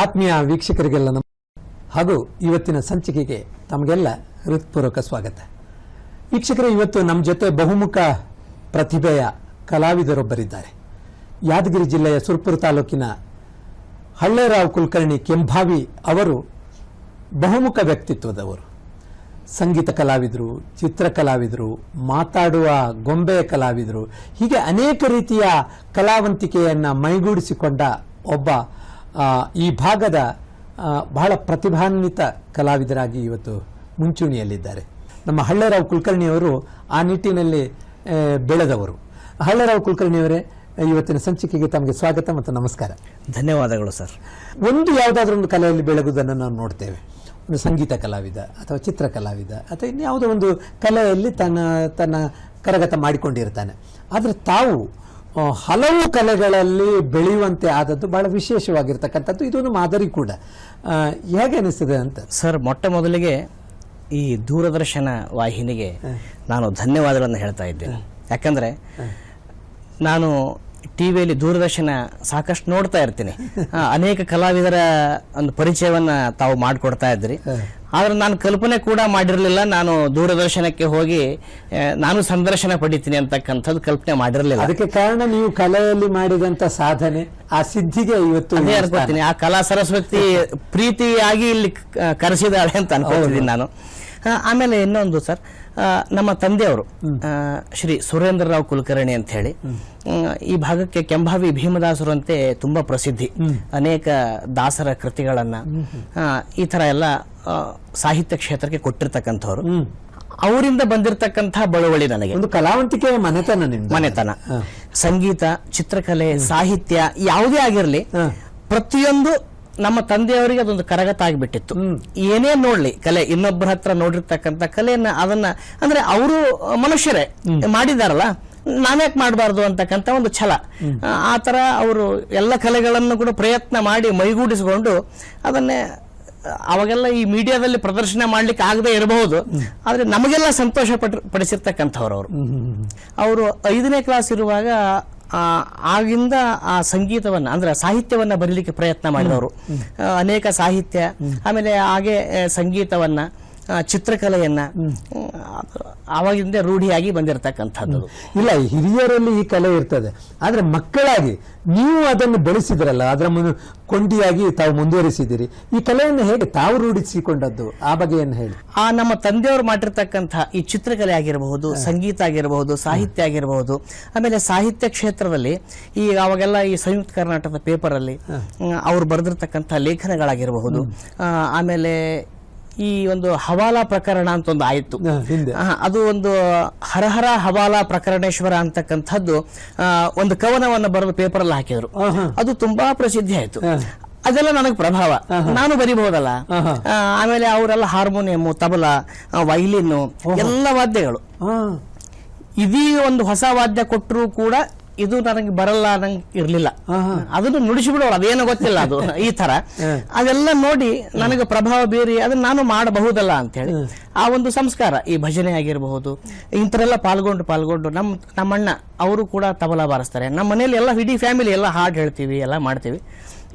ಆತ್ಮೀಯ ವೀಕ್ಷಕರಿಗೆಲ್ಲ ನಮ್ಮ ಹಾಗೂ ಇವತ್ತಿನ ಸಂಚಿಕೆಗೆ ತಮಗೆಲ್ಲ ಹೃತ್ಪೂರ್ವಕ ಸ್ವಾಗತ. ವೀಕ್ಷಕರೇ, ಇವತ್ತು ನಮ್ಮ ಜೊತೆ ಬಹುಮುಖ ಪ್ರತಿಭೆಯ ಕಲಾವಿದರೊಬ್ಬರಿದ್ದಾರೆ. ಯಾದಗಿರಿ ಜಿಲ್ಲೆಯ ಸುರ್ಪುರ ತಾಲೂಕಿನ ಹಳ್ಳೇರಾವ್ ಕುಲಕರ್ಣಿ ಕೆಂಭಾವಿ ಅವರು ಬಹುಮುಖ ವ್ಯಕ್ತಿತ್ವದವರು. ಸಂಗೀತ ಕಲಾವಿದರು, ಚಿತ್ರ ಕಲಾವಿದರು, ಮಾತಾಡುವ ಗೊಂಬೆಯ ಕಲಾವಿದರು, ಹೀಗೆ ಅನೇಕ ರೀತಿಯ ಕಲಾವಂತಿಕೆಯನ್ನು ಮೈಗೂಡಿಸಿಕೊಂಡ ಒಬ್ಬ ಈ ಭಾಗದ ಬಹಳ ಪ್ರತಿಭಾನ್ವಿತ ಕಲಾವಿದರಾಗಿ ಇವತ್ತು ಮುಂಚೂಣಿಯಲ್ಲಿದ್ದಾರೆ. ನಮ್ಮ ಹಳ್ಳೆರಾವ್ ಕುಲಕರ್ಣಿಯವರು ಆ ನಿಟ್ಟಿನಲ್ಲಿ ಬೆಳೆದವರು. ಹಳ್ಳೆರಾವ್ ಕುಲಕರ್ಣಿಯವರೇ ಇವತ್ತಿನ ಸಂಚಿಕೆಗೆ ತಮಗೆ ಸ್ವಾಗತ ಮತ್ತು ನಮಸ್ಕಾರ. ಧನ್ಯವಾದಗಳು ಸರ್. ಒಂದು ಯಾವುದಾದ್ರೂ ಒಂದು ಕಲೆಯಲ್ಲಿ ಬೆಳಗುವುದನ್ನು ನಾವು ನೋಡ್ತೇವೆ. ಒಂದು ಸಂಗೀತ ಕಲಾವಿದ ಅಥವಾ ಚಿತ್ರ ಕಲಾವಿದ ಅಥವಾ ಇನ್ಯಾವುದೋ ಒಂದು ಕಲೆಯಲ್ಲಿ ತನ್ನ ತನ್ನ ಕರಗತ ಮಾಡಿಕೊಂಡಿರ್ತಾನೆ. ಆದರೆ ತಾವು ಹಲವು ಕಲೆಗಳಲ್ಲಿ ಬೆಳೆಯುವಂತೆ ಆದದ್ದು ಬಹಳ ವಿಶೇಷವಾಗಿರ್ತಕ್ಕಂಥದ್ದು. ಇದೊಂದು ಮಾದರಿ ಕೂಡ. ಹೇಗೆ ಅನಿಸ್ತದೆ ಅಂತ? ಸರ್ ಮೊಟ್ಟ ಮೊದಲಿಗೆ ಈ ದೂರದರ್ಶನ ವಾಹಿನಿಗೆ ನಾನು ಧನ್ಯವಾದಗಳನ್ನು ಹೇಳ್ತಾ ಇದ್ದೇನೆ. ಯಾಕಂದರೆ ನಾನು ಟಿ ವಿಯಲ್ಲಿ ದೂರದರ್ಶನ ಸಾಕಷ್ಟು ನೋಡ್ತಾ ಇರ್ತೀನಿ. ಅನೇಕ ಕಲಾವಿದರ ಒಂದು ಪರಿಚಯವನ್ನು ತಾವು ಮಾಡಿಕೊಡ್ತಾ ಇದ್ರಿ ಆದ್ರೆ ನಾನು ಕಲ್ಪನೆ ಕೂಡ ಮಾಡಿರಲಿಲ್ಲ. ನಾನು ದೂರದರ್ಶನಕ್ಕೆ ಹೋಗಿ ನಾನು ಸಂದರ್ಶನ ಪಡಿತೀನಿ ಅಂತಕ್ಕಂಥದ್ದು ಕಲ್ಪನೆ ಮಾಡಿರಲಿಲ್ಲ. ಅದಕ್ಕೆ ಕಾರಣ ನೀವು ಕಲೆಯಲ್ಲಿ ಮಾಡಿದಂತ ಸಾಧನೆ ಆ ಸಿದ್ಧಿಗೆ ಇವತ್ತು ಅದೇ ಅನ್ಕೋತೀನಿ. ಆ ಕಲಾ ಸರಸ್ವತಿ ಪ್ರೀತಿಯಾಗಿ ಇಲ್ಲಿ ಕರೆಸಿದಾಳೆ ಅಂತ ಅನ್ಕೋತಿದ್ದೀನಿ ನಾನು. ಆಮೇಲೆ ಇನ್ನೊಂದು ಸರ್ ನಮ್ಮ ತಂದೆಯವರು ಶ್ರೀ ಸುರೇಂದ್ರ ರಾವ್ ಕುಲಕರ್ಣಿ ಅಂತ ಹೇಳಿ. ಈ ಭಾಗಕ್ಕೆ ಕೆಂಭಾವಿ ಭೀಮದಾಸರು ಅಂತೆ ತುಂಬಾ ಪ್ರಸಿದ್ಧಿ. ಅನೇಕ ದಾಸರ ಕೃತಿಗಳನ್ನ ಈ ತರ ಎಲ್ಲ ಸಾಹಿತ್ಯ ಕ್ಷೇತ್ರಕ್ಕೆ ಕೊಟ್ಟಿರ್ತಕ್ಕಂಥವ್ರು. ಅವರಿಂದ ಬಂದಿರತಕ್ಕಂಥ ಬಳುವಳಿ ನನಗೆ. ಒಂದು ಕಲಾವಂತಿಕೆ ಮನೆತನ ಮನೆತನ. ಸಂಗೀತ ಚಿತ್ರಕಲೆ ಸಾಹಿತ್ಯ ಯಾವುದೇ ಆಗಿರಲಿ ಪ್ರತಿಯೊಂದು ನಮ್ಮ ತಂದೆಯವರಿಗೆ ಅದೊಂದು ಕರಗತ ಆಗಿಬಿಟ್ಟಿತ್ತು. ಏನೇ ನೋಡ್ಲಿ ಕಲೆ ಇನ್ನೊಬ್ಬರ ಹತ್ರ ನೋಡಿರ್ತಕ್ಕಂಥ ಕಲೆಯನ್ನ ಅದನ್ನ ಅಂದ್ರೆ ಅವರು ಮನುಷ್ಯರೇ ಮಾಡಿದಾರಲ್ಲ ನಾವ್ಯಾಕೆ ಮಾಡಬಾರ್ದು ಅಂತಕ್ಕಂಥ ಒಂದು ಛಲ. ಆ, ತರ ಅವರು ಎಲ್ಲ ಕಲೆಗಳನ್ನು ಕೂಡ ಪ್ರಯತ್ನ ಮಾಡಿ ಮೈಗೂಡಿಸಿಕೊಂಡು ಅದನ್ನೇ ಅವಾಗೆಲ್ಲ ಈ ಮೀಡಿಯಾದಲ್ಲಿ ಪ್ರದರ್ಶನ ಮಾಡ್ಲಿಕ್ಕೆ ಆಗದೆ ಇರಬಹುದು ಆದ್ರೆ ನಮಗೆಲ್ಲ ಸಂತೋಷ ಪಟ್ ಪಡಿಸಿರ್ತಕ್ಕಂಥವ್ರು ಅವರು. ಅವರು ಐದನೇ ಕ್ಲಾಸ್ ಇರುವಾಗ ಆಗಿಂದ ಆ ಸಂಗೀತವನ್ನ ಅಂದ್ರೆ ಸಾಹಿತ್ಯವನ್ನ ಬರೀಲಿಕ್ಕೆ ಪ್ರಯತ್ನ ಮಾಡಿದವರು. ಅನೇಕ ಸಾಹಿತ್ಯ ಆಮೇಲೆ ಹಾಗೆ ಸಂಗೀತವನ್ನ ಚಿತ್ರಕಲೆಯನ್ನ ಆವಾಗಿಂದ ರೂಢಿಯಾಗಿ ಬಂದಿರತಕ್ಕಂಥದ್ದು. ಇಲ್ಲ ಹಿರಿಯರಲ್ಲಿ ಈ ಕಲೆ ಇರ್ತದೆ. ಆದರೆ ಮಕ್ಕಳಾಗಿ ನೀವು ಅದನ್ನು ಬೆಳೆಸಿದ್ರಲ್ಲ ಅದರ ಮುಂದೆ ಕೊಂಡಿಯಾಗಿ ತಾವು ಮುಂದುವರಿಸಿದಿರಿ ಈ ಕಲೆಯನ್ನು ಹೇಗೆ ತಾವು ರೂಢಿಸಿಕೊಂಡದ್ದು? ಆ ಬಗೆಯನ್ನು ಹೇಳಿ. ಆ ನಮ್ಮ ತಂದೆಯವರು ಮಾಡಿರ್ತಕ್ಕಂಥ ಈ ಚಿತ್ರಕಲೆ ಆಗಿರಬಹುದು ಸಂಗೀತ ಆಗಿರಬಹುದು ಸಾಹಿತ್ಯ ಆಗಿರಬಹುದು. ಆಮೇಲೆ ಸಾಹಿತ್ಯ ಕ್ಷೇತ್ರದಲ್ಲಿ ಈ ಅವಾಗೆಲ್ಲ ಈ ಸಂಯುಕ್ತ ಕರ್ನಾಟಕದ ಪೇಪರ್ ಅಲ್ಲಿ ಹ್ಮ್, ಅವ್ರು ಬರೆದಿರ್ತಕ್ಕಂಥ ಲೇಖನಗಳಾಗಿರಬಹುದು. ಆಮೇಲೆ ಈ ಒಂದು ಹವಾಲಾ ಪ್ರಕರಣ ಅಂತ ಒಂದು ಆಯಿತು. ಅದು ಒಂದು ಹರಹರ ಹವಾಲಾ ಪ್ರಕರಣೇಶ್ವರ ಅಂತಕ್ಕಂಥದ್ದು ಒಂದು ಕವನವನ್ನು ಬರೆದು ಪೇಪರ್ ಅಲ್ಲಿ ಹಾಕಿದ್ರು ಅದು ತುಂಬಾ ಪ್ರಸಿದ್ಧಿ ಆಯ್ತು. ಅದೆಲ್ಲ ನನಗೆ ಪ್ರಭಾವ. ನಾನು ಬರಿಬಹುದಲ್ಲ. ಆಮೇಲೆ ಅವರೆಲ್ಲ ಹಾರ್ಮೋನಿಯಂ ತಬಲಾ ವೈಲಿನ್ ಎಲ್ಲ ವಾದ್ಯಗಳು. ಇದೀ ಒಂದು ಹೊಸ ವಾದ್ಯ ಕೊಟ್ಟರು ಕೂಡ ಇದು ನನಗೆ ಬರಲ್ಲ ನಂಗೆ ಇರಲಿಲ್ಲ. ಅದನ್ನು ನುಡಿಸಿಬಿಡೋರು ಅದೇನೋ ಗೊತ್ತಿಲ್ಲ ಅದು ಈ ತರ ಅದೆಲ್ಲ ನೋಡಿ ನನಗೆ ಪ್ರಭಾವ ಬೀರಿ ಅದನ್ನ ನಾನು ಮಾಡಬಹುದಲ್ಲ ಅಂತ ಹೇಳಿ ಆ ಒಂದು ಸಂಸ್ಕಾರ ಈ ಭಜನೆ ಆಗಿರಬಹುದು ಇಂಥರೆಲ್ಲ ಪಾಲ್ಗೊಂಡು ಪಾಲ್ಗೊಂಡು ನಮ್ಮ ನಮ್ಮಣ್ಣ ಅವರು ಕೂಡ ತಬಲಾ ಬಾರಿಸ್ತಾರೆ. ನಮ್ಮ ಮನೇಲಿ ಎಲ್ಲ ಇಡೀ ಫ್ಯಾಮಿಲಿ ಎಲ್ಲ ಹಾಡು ಹೇಳ್ತೀವಿ ಎಲ್ಲ ಮಾಡ್ತೀವಿ.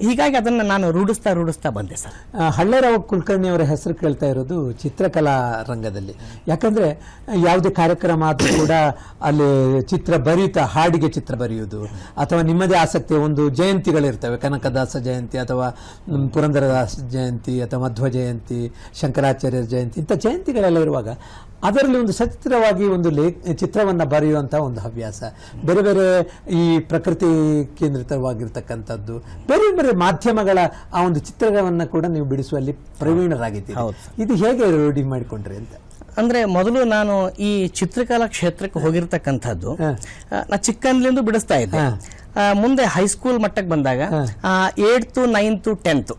ಹೀಗಾಗಿ ಅದನ್ನು ನಾನು ರೂಢಿಸ್ತಾ ರೂಢಿಸ್ತಾ ಬಂದೆ ಸರ್. ಹಳ್ಳೇರಾವ್ ಕುಲಕರ್ಣಿ ಅವರ ಹೆಸರು ಕೇಳ್ತಾ ಇರೋದು ಚಿತ್ರಕಲಾ ರಂಗದಲ್ಲಿ. ಯಾಕಂದರೆ ಯಾವುದೇ ಕಾರ್ಯಕ್ರಮ ಆದರೂ ಕೂಡ ಅಲ್ಲಿ ಚಿತ್ರ ಬರೀತಾ, ಹಾಡಿಗೆ ಚಿತ್ರ ಬರೆಯುವುದು, ಅಥವಾ ನಿಮ್ಮದೇ ಆಸಕ್ತಿಯ ಒಂದು ಜಯಂತಿಗಳಿರ್ತವೆ, ಕನಕದಾಸ ಜಯಂತಿ ಅಥವಾ ಪುರಂದರದಾಸ ಜಯಂತಿ ಅಥವಾ ಮಧ್ವ ಜಯಂತಿ, ಶಂಕರಾಚಾರ್ಯರ ಜಯಂತಿ, ಇಂಥ ಜಯಂತಿಗಳೆಲ್ಲ ಇರುವಾಗ ಅದರಲ್ಲಿ ಒಂದು ಸಚಿತ್ರವಾಗಿ ಒಂದು ಲೇ ಚಿತ್ರವನ್ನ ಬರೆಯುವಂಥ ಒಂದು ಹವ್ಯಾಸ. ಬೇರೆ ಬೇರೆ ಈ ಪ್ರಕೃತಿ ಕೇಂದ್ರಿತವಾಗಿರ್ತಕ್ಕಂಥದ್ದು ಬೇರೆ ಬೇರೆ ಮಾಧ್ಯಮಗಳ ಆ ಒಂದು ಚಿತ್ರಗಳನ್ನು ಕೂಡ ನೀವು ಬಿಡಿಸುವಲ್ಲಿ ಪ್ರವೀಣರಾಗಿದ್ದೀರಿ. ಇದು ಹೇಗೆ ರೂಢಿ ಮಾಡಿಕೊಂಡ್ರಿ ಅಂತ? ಅಂದ್ರೆ ಮೊದಲು ನಾನು ಈ ಚಿತ್ರಕಲಾ ಕ್ಷೇತ್ರಕ್ಕೆ ಹೋಗಿರ್ತಕ್ಕಂಥದ್ದು ನಾ ಚಿಕ್ಕಂದ್ಲಿಂದ ಬಿಡಿಸ್ತಾ ಇದ್ದೆ. ಮುಂದೆ ಹೈಸ್ಕೂಲ್ ಮಟ್ಟಕ್ಕೆ ಬಂದಾಗ ಏಟ್ತು ನೈನ್ತು ಟೆಂತ್.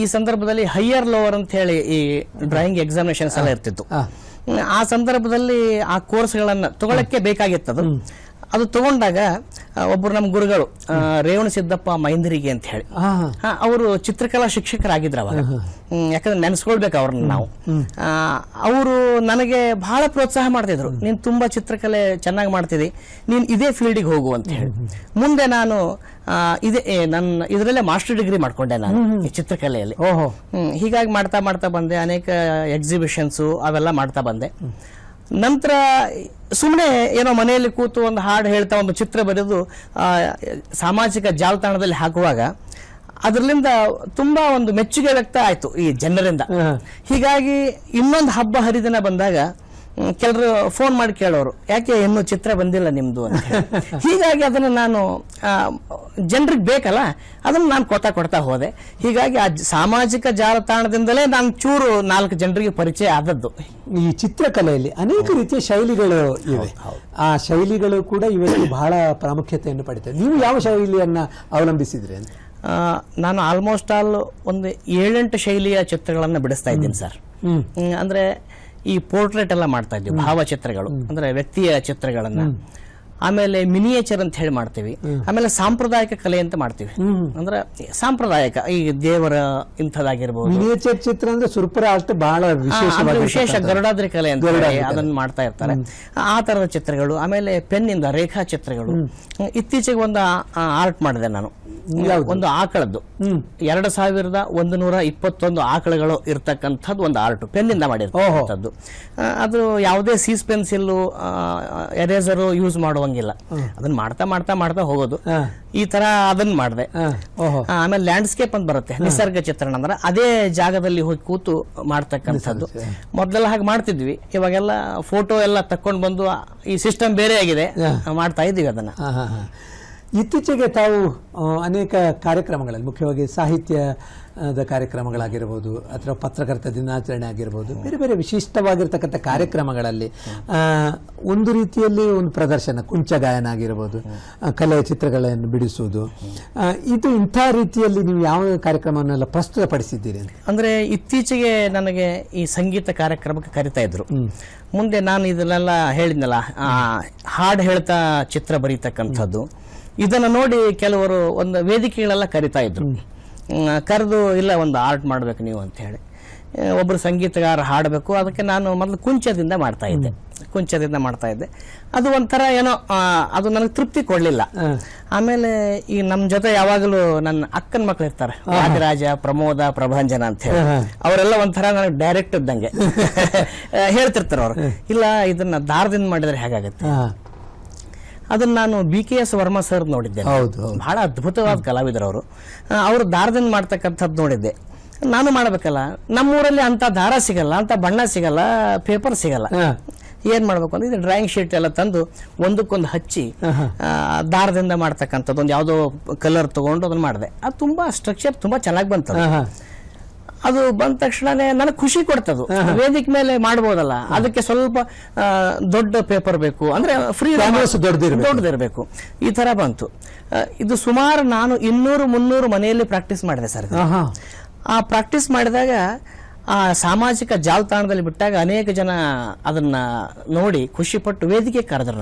ಈ ಸಂದರ್ಭದಲ್ಲಿ ಹೈಯರ್ ಲೋವರ್ ಅಂತ ಹೇಳಿ ಈ ಡ್ರಾಯಿಂಗ್ ಎಕ್ಸಾಮಿನೇಷನ್ಸ್ ಎಲ್ಲ ಇರ್ತಿತ್ತು. ಆ ಸಂದರ್ಭದಲ್ಲಿ ಆ ಕೋರ್ಸ್ಗಳನ್ನು ತಗೊಳಕ್ಕೆ ಬೇಕಾಗಿತ್ತದು. ಅದು ತಗೊಂಡಾಗ ಒಬ್ಬರು ಒಬ್ರು ನಮ್ಮ ಗುರುಗಳು ರೇವಣ ಸಿದ್ದಪ್ಪ ಮೈಂದರಿಗೆ ಅಂತ ಹೇಳಿ. ಅವರು ಚಿತ್ರಕಲಾ ಶಿಕ್ಷಕರಾಗಿದ್ರು ಅವಾಗ. ಯಾಕಂದ್ರೆ ನೆನೆಸ್ಕೊಳ್ಬೇಕು ಅವ್ರನ್ನ ನಾವು. ಅವರು ನನಗೆ ಬಹಳ ಪ್ರೋತ್ಸಾಹ ಮಾಡ್ತಿದ್ರು. ನೀನು ತುಂಬಾ ಚಿತ್ರಕಲೆ ಚೆನ್ನಾಗಿ ಮಾಡ್ತಿದ್ದಿ ನೀನು ಇದೇ ಫೀಲ್ಡಿಗೆ ಹೋಗು ಅಂತ ಹೇಳಿ. ಮುಂದೆ ನಾನು ಇದೇ ನನ್ನ ಇದರಲ್ಲೇ ಮಾಸ್ಟರ್ ಡಿಗ್ರಿ ಮಾಡ್ಕೊಂಡೆ ನಾನು ಈ ಚಿತ್ರಕಲೆಯಲ್ಲಿ. ಓಹೋ. ಹೀಗಾಗಿ ಮಾಡ್ತಾ ಮಾಡ್ತಾ ಬಂದೆ ಅನೇಕ ಎಕ್ಸಿಬಿಷನ್ಸು ಅವೆಲ್ಲ ಮಾಡ್ತಾ ಬಂದೆ. ನಂತರ ಸುಮ್ಮನೆ ಏನೋ ಮನೆಯಲ್ಲಿ ಕೂತು ಒಂದು ಹಾಡು ಹೇಳ್ತಾ ಒಂದು ಚಿತ್ರ ಬರೆದು ಸಾಮಾಜಿಕ ಜಾಲತಾಣದಲ್ಲಿ ಹಾಕುವಾಗ ಅದರಿಂದ ತುಂಬಾ ಒಂದು ಮೆಚ್ಚುಗೆ ವ್ಯಕ್ತ ಆಯ್ತು ಈ ಜನರಿಂದ. ಹೀಗಾಗಿ ಇನ್ನೊಂದು ಹಬ್ಬ ಹರಿದಿನ ಬಂದಾಗ ಕೆಲವರು ಫೋನ್ ಮಾಡಿ ಕೇಳೋರು. ಯಾಕೆ ಇನ್ನೂ ಚಿತ್ರ ಬಂದಿಲ್ಲ ನಿಮ್ಮದು ಅಂತ. ಹೀಗಾಗಿ ಅದನ್ನು ನಾನು ಜನರಿಗೆ ಬೇಕಲ್ಲ ಅದನ್ನು ನಾನು ಕೊಡ್ತಾ ಕೊಡ್ತಾ ಹೋದೆ. ಹೀಗಾಗಿ ಆ ಸಾಮಾಜಿಕ ಜಾಲತಾಣದಿಂದಲೇ ನಾನು ಚೂರು ನಾಲ್ಕು ಜನರಿಗೆ ಪರಿಚಯ ಆದದ್ದು. ಈ ಚಿತ್ರಕಲೆಯಲ್ಲಿ ಅನೇಕ ರೀತಿಯ ಶೈಲಿಗಳು ಇವೆ. ಆ ಶೈಲಿಗಳು ಕೂಡ ಇವತ್ತು ಬಹಳ ಪ್ರಾಮುಖ್ಯತೆಯನ್ನು ಪಡಿತವೆ ನೀವು ಯಾವ ಶೈಲಿಯನ್ನ ಅವಲಂಬಿಸಿದ್ರಿ ಅಂತ? ನಾನು ಆಲ್ಮೋಸ್ಟ್ ಆಲ್ ಒಂದು ಏಳೆಂಟು ಶೈಲಿಯ ಚಿತ್ರಗಳನ್ನು ಬಿಡಿಸ್ತಾ ಇದ್ದೀನಿ ಸರ್ ಅಂದ್ರೆ ಈ ಪೋರ್ಟ್ರೇಟ್ ಎಲ್ಲ ಮಾಡ್ತಾ ಇದ್ವಿ ಭಾವಚಿತ್ರಗಳು ಅಂದ್ರೆ ವ್ಯಕ್ತಿಯ ಚಿತ್ರಗಳನ್ನ. ಆಮೇಲೆ ಮಿನಿಯೇಚರ್ ಅಂತ ಹೇಳಿ ಮಾಡ್ತೀವಿ. ಆಮೇಲೆ ಸಾಂಪ್ರದಾಯಿಕ ಕಲೆ ಅಂತ ಮಾಡ್ತೀವಿ. ಅಂದ್ರೆ ಸಾಂಪ್ರದಾಯಿಕ ಈ ದೇವರ ಇಂಥದ್ದಾಗಿರ್ಬೋದು. ಮಿನಿಯೇಚರ್ ಚಿತ್ರ ಅಂದ್ರೆ ಸುರ್ಪುರ ಅಷ್ಟು ಬಹಳ ವಿಶೇಷ ಗರುಡಾದ್ರಿ ಕಲೆ ಅಂತ ಅದನ್ನ ಮಾಡ್ತಾ ಇರ್ತಾರೆ. ಆ ತರದ ಚಿತ್ರಗಳು ಆಮೇಲೆ ಪೆನ್ನಿಂದ ರೇಖಾ ಚಿತ್ರಗಳು. ಇತ್ತೀಚೆಗೆ ಒಂದು ಆರ್ಟ್ ಮಾಡಿದೆ ನಾನು. ಒಂದು ಆಕಳದ್ದು. ಎರಡು ಸಾವಿರದ ಒಂದು ನೂರ ಇಪ್ಪತ್ತೊಂದು ಆಕಳಗಳು ಇರ್ತಕ್ಕಂಥದ್ದು ಒಂದು ಆರ್ಟ್ ಪೆನ್ನಿಂದ ಮಾಡಿರ್ತಕ್ಕಂಥದ್ದು. ಅದು ಯಾವುದೇ ಸೀಸ್ ಪೆನ್ಸಿಲ್ಲು ಎರೇಸರು ಯೂಸ್ ಮಾಡುವಂಗಿಲ್ಲ. ಅದನ್ನ ಮಾಡ್ತಾ ಮಾಡ್ತಾ ಮಾಡ್ತಾ ಹೋಗೋದು. ಈ ತರ ಅದನ್ನ ಮಾಡಿದೆ. ಆಮೇಲೆ ಲ್ಯಾಂಡ್ಸ್ಕೇಪ್ ಅಂತ ಬರುತ್ತೆ ನಿಸರ್ಗ ಚಿತ್ರಣ ಅಂದ್ರೆ ಅದೇ ಜಾಗದಲ್ಲಿ ಹೋಗಿ ಕೂತು ಮಾಡ್ತಕ್ಕಂಥದ್ದು. ಮೊದಲೆಲ್ಲ ಹಾಗೆ ಮಾಡ್ತಿದ್ವಿ. ಇವಾಗೆಲ್ಲ ಫೋಟೋ ಎಲ್ಲ ತಕೊಂಡು ಬಂದು ಈ ಸಿಸ್ಟಮ್ ಬೇರೆ ಆಗಿದೆ ಮಾಡ್ತಾ ಇದೀವಿ ಅದನ್ನ. ಇತ್ತೀಚೆಗೆ ತಾವು ಅನೇಕ ಕಾರ್ಯಕ್ರಮಗಳಲ್ಲಿ ಮುಖ್ಯವಾಗಿ ಸಾಹಿತ್ಯದ ಕಾರ್ಯಕ್ರಮಗಳಾಗಿರ್ಬೋದು ಅಥವಾ ಪತ್ರಕರ್ತ ದಿನಾಚರಣೆ ಆಗಿರ್ಬೋದು ಬೇರೆ ಬೇರೆ ವಿಶಿಷ್ಟವಾಗಿರ್ತಕ್ಕಂಥ ಕಾರ್ಯಕ್ರಮಗಳಲ್ಲಿ ಒಂದು ರೀತಿಯಲ್ಲಿ ಒಂದು ಪ್ರದರ್ಶನ ಕುಂಚ ಗಾಯನ ಆಗಿರ್ಬೋದು ಕಲೆಯ ಚಿತ್ರಗಳನ್ನು ಬಿಡಿಸುವುದು. ಇದು ಇಂಥ ರೀತಿಯಲ್ಲಿ ನೀವು ಯಾವ ಕಾರ್ಯಕ್ರಮವನ್ನೆಲ್ಲ ಪ್ರಸ್ತುತಪಡಿಸಿದ್ದೀರಿ ಅಂದರೆ ಅಂದ್ರೆ ಇತ್ತೀಚೆಗೆ ನನಗೆ ಈ ಸಂಗೀತ ಕಾರ್ಯಕ್ರಮಕ್ಕೆ ಕರಿತಾ ಇದ್ರು. ಮುಂದೆ ನಾನು ಇದನ್ನೆಲ್ಲ ಹೇಳಿದ್ನಲ್ಲ ಹಾಡು ಹೇಳ್ತಾ ಚಿತ್ರ ಬರೀತಕ್ಕಂಥದ್ದು. ಇದನ್ನ ನೋಡಿ ಕೆಲವರು ಒಂದು ವೇದಿಕೆಗಳೆಲ್ಲ ಕರಿತಾ ಇದ್ರು. ಕರೆದು ಇಲ್ಲ ಒಂದು ಆರ್ಟ್ ಮಾಡಬೇಕು ನೀವು ಅಂತ ಹೇಳಿ. ಒಬ್ಬರು ಒಬ್ರು ಸಂಗೀತಗಾರ ಹಾಡಬೇಕು ಅದಕ್ಕೆ ನಾನು ಮೊದಲು ಕುಂಚದಿಂದ ಮಾಡ್ತಾ ಇದ್ದೆ. ಕುಂಚದಿಂದ ಮಾಡ್ತಾ ಇದ್ದೆ. ಅದು ಒಂಥರ ಏನೋ ಅದು ನನಗೆ ತೃಪ್ತಿ ಕೊಡಲಿಲ್ಲ. ಆಮೇಲೆ ಈ ನಮ್ಮ ಜೊತೆ ಯಾವಾಗಲೂ ನನ್ನ ಅಕ್ಕನ ಮಕ್ಕಳು ಇರ್ತಾರೆ. ರಾಜರಾಜ ಪ್ರಮೋದ ಪ್ರಭಂಜನ ಅಂತ ಹೇಳಿ. ಅವರೆಲ್ಲ ಒಂಥರ ನನಗೆ ಡೈರೆಕ್ಟ್ ಇದ್ದಂಗೆ. ಹೇಳ್ತಿರ್ತಾರೆ ಅವರು. ಇಲ್ಲ ಇದನ್ನ ದಾರದಿಂದ ಮಾಡಿದ್ರೆ ಹೇಗಾಗತ್ತೆ? ಅದನ್ನ ನಾನು B K S Varma sir ನೋಡಿದ್ದೆ ಹೌದು ಬಹಳ ಅದ್ಭುತವಾದ ಕಲಾವಿದರು ಅವರು. ಅವರು ದಾರದಿಂದ ಮಾಡ್ತಕ್ಕಂಥದ್ದು ನೋಡಿದ್ದೆ. ನಾನು ಮಾಡಬೇಕಲ್ಲ ನಮ್ಮೂರಲ್ಲಿ ಅಂತ ದಾರ ಸಿಗಲ್ಲ ಅಂತ ಬಣ್ಣ ಸಿಗಲ್ಲ ಪೇಪರ್ ಸಿಗಲ್ಲ. ಏನು ಮಾಡ್ಬೇಕು ಅಂದ್ರೆ ಇದು ಡ್ರಾಯಿಂಗ್ ಶೀಟ್ ಎಲ್ಲ ತಂದು ಒಂದಕ್ಕೊಂದು ಹಚ್ಚಿ ದಾರದಿಂದ ಮಾಡ್ತಕ್ಕಂಥದ್ದು ಒಂದು ಯಾವುದೋ ಕಲರ್ ತಗೊಂಡು ಅದನ್ನ ಮಾಡಿದೆ. ಅದು ತುಂಬಾ ಸ್ಟ್ರಕ್ಚರ್ ತುಂಬಾ ಚೆನ್ನಾಗಿ ಬಂತು. ಅದು ಬಂದ ತಕ್ಷಣನೇ ನನಗೆ ಖುಷಿ ಕೊಡ್ತದು. ವೇದಿಕೆ ಮೇಲೆ ಮಾಡ್ಬೋದಲ್ಲ. ಅದಕ್ಕೆ ಸ್ವಲ್ಪ ದೊಡ್ಡ ಪೇಪರ್ ಬೇಕು. ಅಂದ್ರೆ ಫ್ರೀ ದೊಡ್ಡದಿರಬೇಕು ಈ ತರ ಬಂತು. ಇದು ಸುಮಾರು ನಾನು ಇನ್ನೂರು ಮುನ್ನೂರು ಮನೆಯಲ್ಲಿ ಪ್ರಾಕ್ಟೀಸ್ ಮಾಡಿದೆ ಸರ್. ಆ ಪ್ರಾಕ್ಟೀಸ್ ಮಾಡಿದಾಗ ಆ ಸಾಮಾಜಿಕ ಜಾಲತಾಣದಲ್ಲಿ ಬಿಟ್ಟಾಗ ಅನೇಕ ಜನ ಅದನ್ನ ನೋಡಿ ಖುಷಿ ಪಟ್ಟು ವೇದಿಕೆ ಕರೆದ್ರು.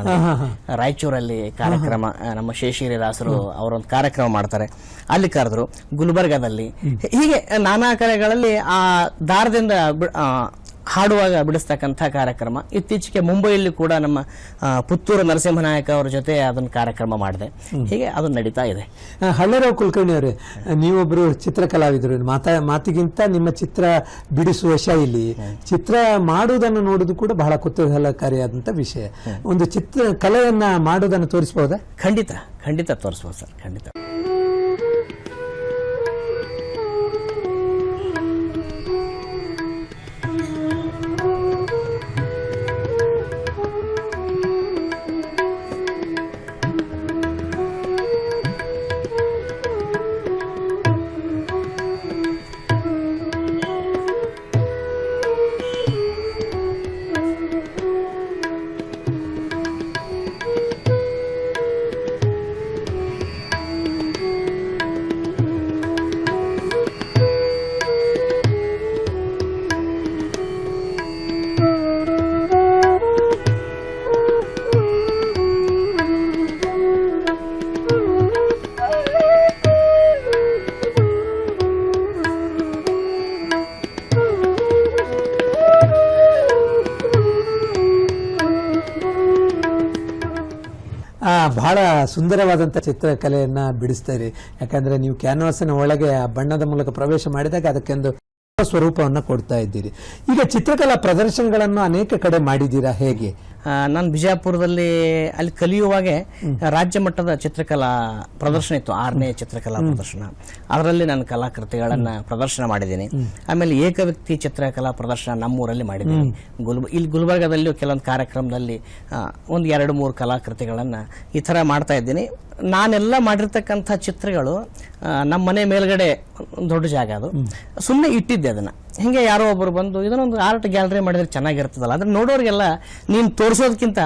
ರಾಯಚೂರಲ್ಲಿ ಕಾರ್ಯಕ್ರಮ ನಮ್ಮ ಶೇಷಗಿರಿ ದಾಸರು ಅವರೊಂದು ಕಾರ್ಯಕ್ರಮ ಮಾಡ್ತಾರೆ. ಅಲ್ಲಿ ಕರೆದ್ರು ಗುಲ್ಬರ್ಗಾದಲ್ಲಿ. ಹೀಗೆ ನಾನಾ ಕಡೆಗಳಲ್ಲಿ ಆ ದಾರದಿಂದ ಹಾಡುವಾಗ ಬಿಡಿಸ್ತಕ್ಕಂಥ ಕಾರ್ಯಕ್ರಮ. ಇತ್ತೀಚೆಗೆ ಮುಂಬೈಯಲ್ಲಿ ಕೂಡ ನಮ್ಮ ಪುತ್ತೂರು ನರಸಿಂಹನಾಯಕ ಅವರ ಜೊತೆ ಅದನ್ನ ಕಾರ್ಯಕ್ರಮ ಮಾಡಿದೆ. ಹೀಗೆ ಅದು ನಡೀತಾ ಇದೆ. ಹಳ್ಳೇರಾವ್ ಕುಲಕರ್ಣಿ ಅವರೇ ನೀವೊಬ್ಬರು ಚಿತ್ರಕಲಾವಿದರು ಮಾತಾ ಮಾತಿಗಿಂತ ನಿಮ್ಮ ಚಿತ್ರ ಬಿಡಿಸುವ ಶೈಲಿ ಚಿತ್ರ ಮಾಡುವುದನ್ನು ನೋಡೋದು ಕೂಡ ಬಹಳ ಕುತೂಹಲಕಾರಿಯಾದಂಥ ವಿಷಯ. ಒಂದು ಚಿತ್ರ ಕಲೆಯನ್ನ ಮಾಡುವುದನ್ನು ತೋರಿಸ್ಬೋದಾ? ಖಂಡಿತ ಖಂಡಿತ ತೋರಿಸ್ಬೋದು ಸರ್ ಖಂಡಿತ. ಸುಂದರವಾದಂಥ ಚಿತ್ರಕಲೆಯನ್ನು ಬಿಡಿಸ್ತಾ ಇರಿ. ಯಾಕಂದರೆ ನೀವು ಕ್ಯಾನ್ವಾಸಿನ ಒಳಗೆ ಆ ಬಣ್ಣದ ಮೂಲಕ ಪ್ರವೇಶ ಮಾಡಿದಾಗ ಅದಕ್ಕೊಂದು ಸ್ವರೂಪವನ್ನು ಕೊಡ್ತಾ ಇದ್ದೀರಿ. ಈಗ ಚಿತ್ರಕಲಾ ಪ್ರದರ್ಶನಗಳನ್ನು ಅನೇಕ ಕಡೆ ಮಾಡಿದ್ದೀರಾ? ಹೇಗೆ? ನಾನು ಬಿಜಾಪುರದಲ್ಲಿ ಅಲ್ಲಿ ಕಲಿಯುವಾಗೆ ರಾಜ್ಯ ಮಟ್ಟದ ಚಿತ್ರಕಲಾ ಪ್ರದರ್ಶನ ಇತ್ತು ಆರನೇ ಚಿತ್ರಕಲಾ ಪ್ರದರ್ಶನ. ಅದರಲ್ಲಿ ನಾನು ಕಲಾಕೃತಿಗಳನ್ನು ಪ್ರದರ್ಶನ ಮಾಡಿದ್ದೀನಿ. ಆಮೇಲೆ ಏಕವ್ಯಕ್ತಿ ಚಿತ್ರಕಲಾ ಪ್ರದರ್ಶನ ನಮ್ಮೂರಲ್ಲಿ ಮಾಡಿದ್ದೀನಿ. ಗುಲ್ಬ ಇಲ್ಲಿ ಗುಲ್ಬರ್ಗದಲ್ಲೂ ಕೆಲವೊಂದು ಕಾರ್ಯಕ್ರಮದಲ್ಲಿ ಒಂದು ಎರಡು ಮೂರು ಕಲಾಕೃತಿಗಳನ್ನು ಈ ಥರ ಮಾಡ್ತಾ ಇದ್ದೀನಿ. ನಾನೆಲ್ಲ ಮಾಡಿರ್ತಕ್ಕಂಥ ಚಿತ್ರಗಳು ನಮ್ಮ ಮನೆ ಮೇಲ್ಗಡೆ ಒಂದ್ ದೊಡ್ಡ ಜಾಗ ಅದು. ಸುಮ್ಮನೆ ಇಟ್ಟಿದ್ದೆ ಅದನ್ನ. ಹಿಂಗೆ ಯಾರೋ ಒಬ್ಬರು ಬಂದು ಇದನ್ನೊಂದು ಆರ್ಟ್ ಗ್ಯಾಲರಿ ಮಾಡಿದ್ರೆ ಚೆನ್ನಾಗಿರ್ತದಲ್ಲ ಅಂದ್ರೆ ನೋಡೋರಿಗೆಲ್ಲ ನೀನು ತೋರಿಸೋದಕ್ಕಿಂತ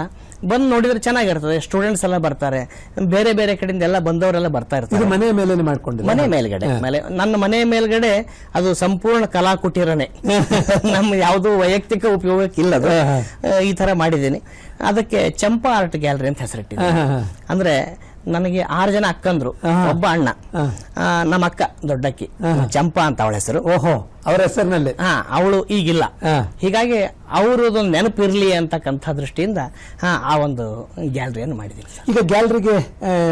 ಬಂದು ನೋಡಿದ್ರೆ ಚೆನ್ನಾಗಿರ್ತದೆ ಸ್ಟೂಡೆಂಟ್ಸ್ ಎಲ್ಲ ಬರ್ತಾರೆ ಬೇರೆ ಬೇರೆ ಕಡೆಯಿಂದ ಎಲ್ಲ ಬಂದವರೆಲ್ಲ ಬರ್ತಾ ಇರ್ತಾರೆ. ಮನೆ ಮೇಲೆ ಮಾಡ್ಕೊಂಡಿಲ್ಲ? ಮನೆ ಮೇಲ್ಗಡೆ ಮೇಲೆ ನನ್ನ ಮನೆ ಮೇಲ್ಗಡೆ ಅದು ಸಂಪೂರ್ಣ ಕಲಾ ಕುಟೀರನೇ. ನಮ್ಮ ಯಾವುದು ವೈಯಕ್ತಿಕ ಉಪಯೋಗಕ್ಕಿಲ್ಲ ಅದು. ಈ ತರ ಮಾಡಿದ್ದೀನಿ. ಅದಕ್ಕೆ ಚಂಪಾ ಆರ್ಟ್ ಗ್ಯಾಲರಿ ಅಂತ ಹೆಸರಿಟ್ಟಿದ್ದೀನಿ. ಅಂದ್ರೆ ನನಗೆ ಆರು ಜನ ಅಕ್ಕಂದ್ರು ಒಬ್ಬ ಅಣ್ಣ. ನಮ್ಮ ಅಕ್ಕ ದೊಡ್ಡಕ್ಕಿ ಚಂಪಾ ಅಂತ ಅವಳ ಹೆಸರು. ಓಹೋ ಅವರ ಹೆಸರಿನಲ್ಲಿ. ಹಾ ಅವಳು ಈಗಿಲ್ಲ. ಹೀಗಾಗಿ ಅವರದೊಂದು ನೆನಪಿರ್ಲಿ ಅಂತಕ್ಕಂಥ ದೃಷ್ಟಿಯಿಂದ ಹಾ ಆ ಒಂದು ಗ್ಯಾಲರಿಯನ್ನು ಮಾಡಿದ್ದೀನಿ ಈಗ ಗ್ಯಾಲರಿಗೆ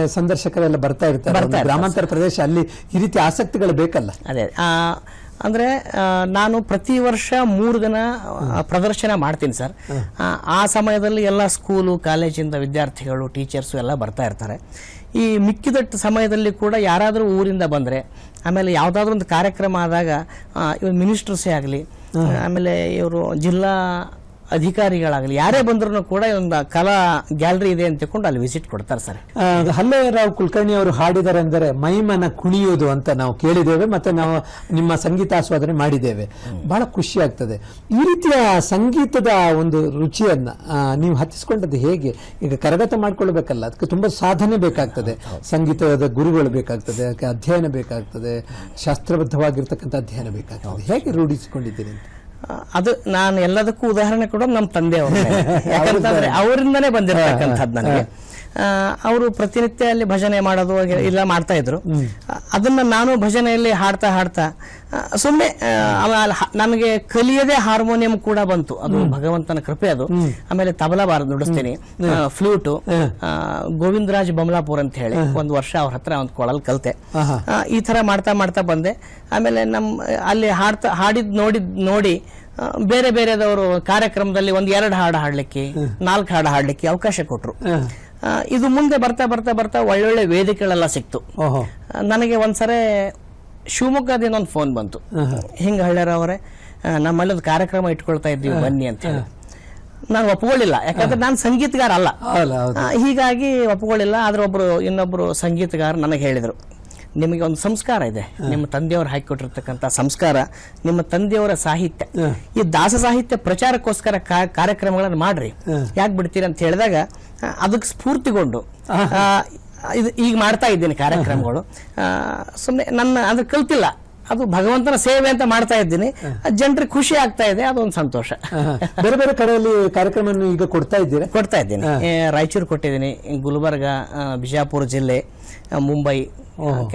ಸಂದರ್ಶಕರೆಲ್ಲ ಬರ್ತಾ ಇರ್ತಾರೆ. ಗ್ರಾಮಾಂತರ ಪ್ರದೇಶ ಅಲ್ಲಿ ಈ ರೀತಿ ಆಸಕ್ತಿಗಳು ಬೇಕಲ್ಲ? ಅದೇ ಆ, ಅಂದ್ರೆ ನಾನು ಪ್ರತಿ ವರ್ಷ ಮೂರು ದಿನ ಪ್ರದರ್ಶನ ಮಾಡ್ತೀನಿ ಸರ್. ಆ, ಆ ಸಮಯದಲ್ಲಿ ಎಲ್ಲ ಸ್ಕೂಲು ಕಾಲೇಜಿಂದ ವಿದ್ಯಾರ್ಥಿಗಳು ಟೀಚರ್ಸು ಎಲ್ಲ ಬರ್ತಾ ಇರ್ತಾರೆ. ಈ ಮಿಕ್ಕಿದ ಸಮಯದಲ್ಲಿ ಕೂಡ ಯಾರಾದರೂ ಊರಿಂದ ಬಂದರೆ ಆಮೇಲೆ ಯಾವುದಾದ್ರೂ ಒಂದು ಕಾರ್ಯಕ್ರಮ ಆದಾಗ ಇವರು ಮಿನಿಸ್ಟರ್ಸೇ ಆಗಲಿ ಆಮೇಲೆ ಇವರು ಜಿಲ್ಲಾ ಅಧಿಕಾರಿಗಳಾಗಲಿ ಯಾರೇ ಬಂದ್ರು ಕೂಡ ಒಂದು ಕಲಾ ಗ್ಯಾಲರಿ ಇದೆ ಅಂತ ತಿಳ್ಕೊಂಡು ಅಲ್ಲಿ ವಿಸಿಟ್ ಕೊಡ್ತಾರೆ ಸರ್. ಹಲ್ಲೇ ರಾವ್ ಕುಲಕರ್ಣಿ ಅವರು ಹಾಡಿದ್ದಾರೆ ಅಂದರೆ ಮೈಮನ ಕುಣಿಯೋದು ಅಂತ ನಾವು ಕೇಳಿದ್ದೇವೆ ಮತ್ತೆ ನಾವು ನಿಮ್ಮ ಸಂಗೀತಾಸ್ವಾದನೆ ಮಾಡಿದ್ದೇವೆ. ಬಹಳ ಖುಷಿ ಆಗ್ತದೆ. ಈ ರೀತಿಯ ಸಂಗೀತದ ಒಂದು ರುಚಿಯನ್ನ ನೀವು ಹತ್ತಿಸ್ಕೊಂಡದ್ದು ಹೇಗೆ? ಈಗ ಕರಗತ ಮಾಡ್ಕೊಳ್ಬೇಕಲ್ಲ ಅದಕ್ಕೆ ತುಂಬಾ ಸಾಧನೆ ಬೇಕಾಗ್ತದೆ. ಸಂಗೀತದ ಗುರುಗಳು ಬೇಕಾಗ್ತದೆ ಅದಕ್ಕೆ ಅಧ್ಯಯನ ಬೇಕಾಗ್ತದೆ ಶಾಸ್ತ್ರಬದ್ಧವಾಗಿರ್ತಕ್ಕಂಥ ಅಧ್ಯಯನ ಬೇಕಾಗ್ತದೆ. ಹೇಗೆ ರೂಢಿಸಿಕೊಂಡಿದ್ದೀರಿ ಅಂತ? ಅದು ನಾನು ಎಲ್ಲದಕ್ಕೂ ಉದಾಹರಣೆ ಕೊಡೋದು ನಮ್ಮ ತಂದೆ ಅವರು ಯಾಕಂತಂದ್ರೆ ಅವರಿಂದನೇ ಬಂದಿರತಕ್ಕಂಥದ್ದು ನನಗೆ. ಅವರು ಪ್ರತಿನಿತ್ಯ ಅಲ್ಲಿ ಭಜನೆ ಮಾಡೋದು ಎಲ್ಲ ಮಾಡ್ತಾ ಇದ್ರು. ಅದನ್ನ ನಾನು ಭಜನೆಯಲ್ಲಿ ಹಾಡ್ತಾ ಹಾಡ್ತಾ ಸುಮ್ಮನೆ ನಮಗೆ ಕಲಿಯದೆ ಹಾರ್ಮೋನಿಯಂ ಕೂಡ ಬಂತು. ಅದು ಭಗವಂತನ ಕೃಪೆ ಅದು. ಆಮೇಲೆ ತಬಲಾ ಬಾರ ನುಡಿಸ್ತೀನಿ ಫ್ಲೂಟು ಗೋವಿಂದರಾಜ್ ಬಮಲಾಪುರ್ ಅಂತ ಹೇಳಿ ಒಂದು ವರ್ಷ ಅವ್ರ ಹತ್ರ ಒಂದು ಕೊಳಲ್ ಕಲ್ತೆ. ಈ ತರ ಮಾಡ್ತಾ ಮಾಡ್ತಾ ಬಂದೆ. ಆಮೇಲೆ ನಮ್ಮ ಅಲ್ಲಿ ಹಾಡ್ತಾ ಹಾಡಿದ್ ನೋಡಿದ್ ನೋಡಿ ಬೇರೆ ಬೇರೆದವರು ಕಾರ್ಯಕ್ರಮದಲ್ಲಿ ಒಂದ್ ಎರಡು ಹಾಡು ಹಾಡ್ಲಿಕ್ಕೆ ನಾಲ್ಕು ಹಾಡು ಹಾಡ್ಲಿಕ್ಕೆ ಅವಕಾಶ ಕೊಟ್ರು. ಇದು ಮುಂದೆ ಬರ್ತಾ ಬರ್ತಾ ಬರ್ತಾ ಒಳ್ಳೊಳ್ಳೆ ವೇದಿಕೆಗಳೆಲ್ಲ ಸಿಕ್ತು. ನನಗೆ ಒಂದ್ಸರಿ ಶಿವಮೊಗ್ಗದಿಂದ ಒಂದು ಫೋನ್ ಬಂತು. ಹಿಂಗ ಹಳ್ಳ್ಯಾರವರೇ ನಮ್ಮಲ್ಲಿ ಒಂದು ಕಾರ್ಯಕ್ರಮ ಇಟ್ಕೊಳ್ತಾ ಇದ್ದೀವಿ ಬನ್ನಿ ಅಂತ ಹೇಳಿ. ನಾನು ಒಪ್ಕೊಳ್ಳಿಲ್ಲ. ಯಾಕಂದ್ರೆ ನಾನು ಸಂಗೀತಗಾರ ಅಲ್ಲ. ಹೀಗಾಗಿ ಒಪ್ಕೊಳ್ಳಿಲ್ಲ. ಆದ್ರೆ ಒಬ್ರು ಇನ್ನೊಬ್ರು ಸಂಗೀತಗಾರ ನನಗೆ ಹೇಳಿದ್ರು. ನಿಮಗೆ ಒಂದು ಸಂಸ್ಕಾರ ಇದೆ. ನಿಮ್ಮ ತಂದೆಯವರು ಹಾಕಿಕೊಟ್ಟಿರ್ತಕ್ಕಂಥ ಸಂಸ್ಕಾರ ನಿಮ್ಮ ತಂದೆಯವರ ಸಾಹಿತ್ಯ. ಈ ದಾಸ ಸಾಹಿತ್ಯ ಪ್ರಚಾರಕ್ಕೋಸ್ಕರ ಕಾರ್ಯಕ್ರಮಗಳನ್ನು ಮಾಡ್ರಿ. ಯಾಕೆ ಬಿಡ್ತೀರಿ ಅಂತ ಹೇಳಿದಾಗ ಅದಕ್ಕೆ ಸ್ಫೂರ್ತಿಗೊಂಡು ಇದು ಈಗ ಮಾಡ್ತಾ ಇದ್ದೀನಿ ಕಾರ್ಯಕ್ರಮಗಳು. ಸುಮ್ಮನೆ ನನ್ನ ಅದು ಕಲ್ತಿಲ್ಲ. ಅದು ಭಗವಂತನ ಸೇವೆ ಅಂತ ಮಾಡ್ತಾ ಇದ್ದೀನಿ. ಜನರಿಗೆ ಖುಷಿ ಆಗ್ತಾ ಇದೆ ಅದೊಂದು ಸಂತೋಷ. ಬೇರೆ ಬೇರೆ ಕಡೆಯಲ್ಲಿ ಕಾರ್ಯಕ್ರಮ ಈಗ ಕೊಡ್ತಾ ಇದ್ದೀರಾ? ಕೊಡ್ತಾ ಇದ್ದೀನಿ. ರಾಯಚೂರು ಕೊಟ್ಟಿದ್ದೀನಿ ಗುಲ್ಬರ್ಗ ಬಿಜಾಪುರ ಜಿಲ್ಲೆ. ಮುಂಬೈ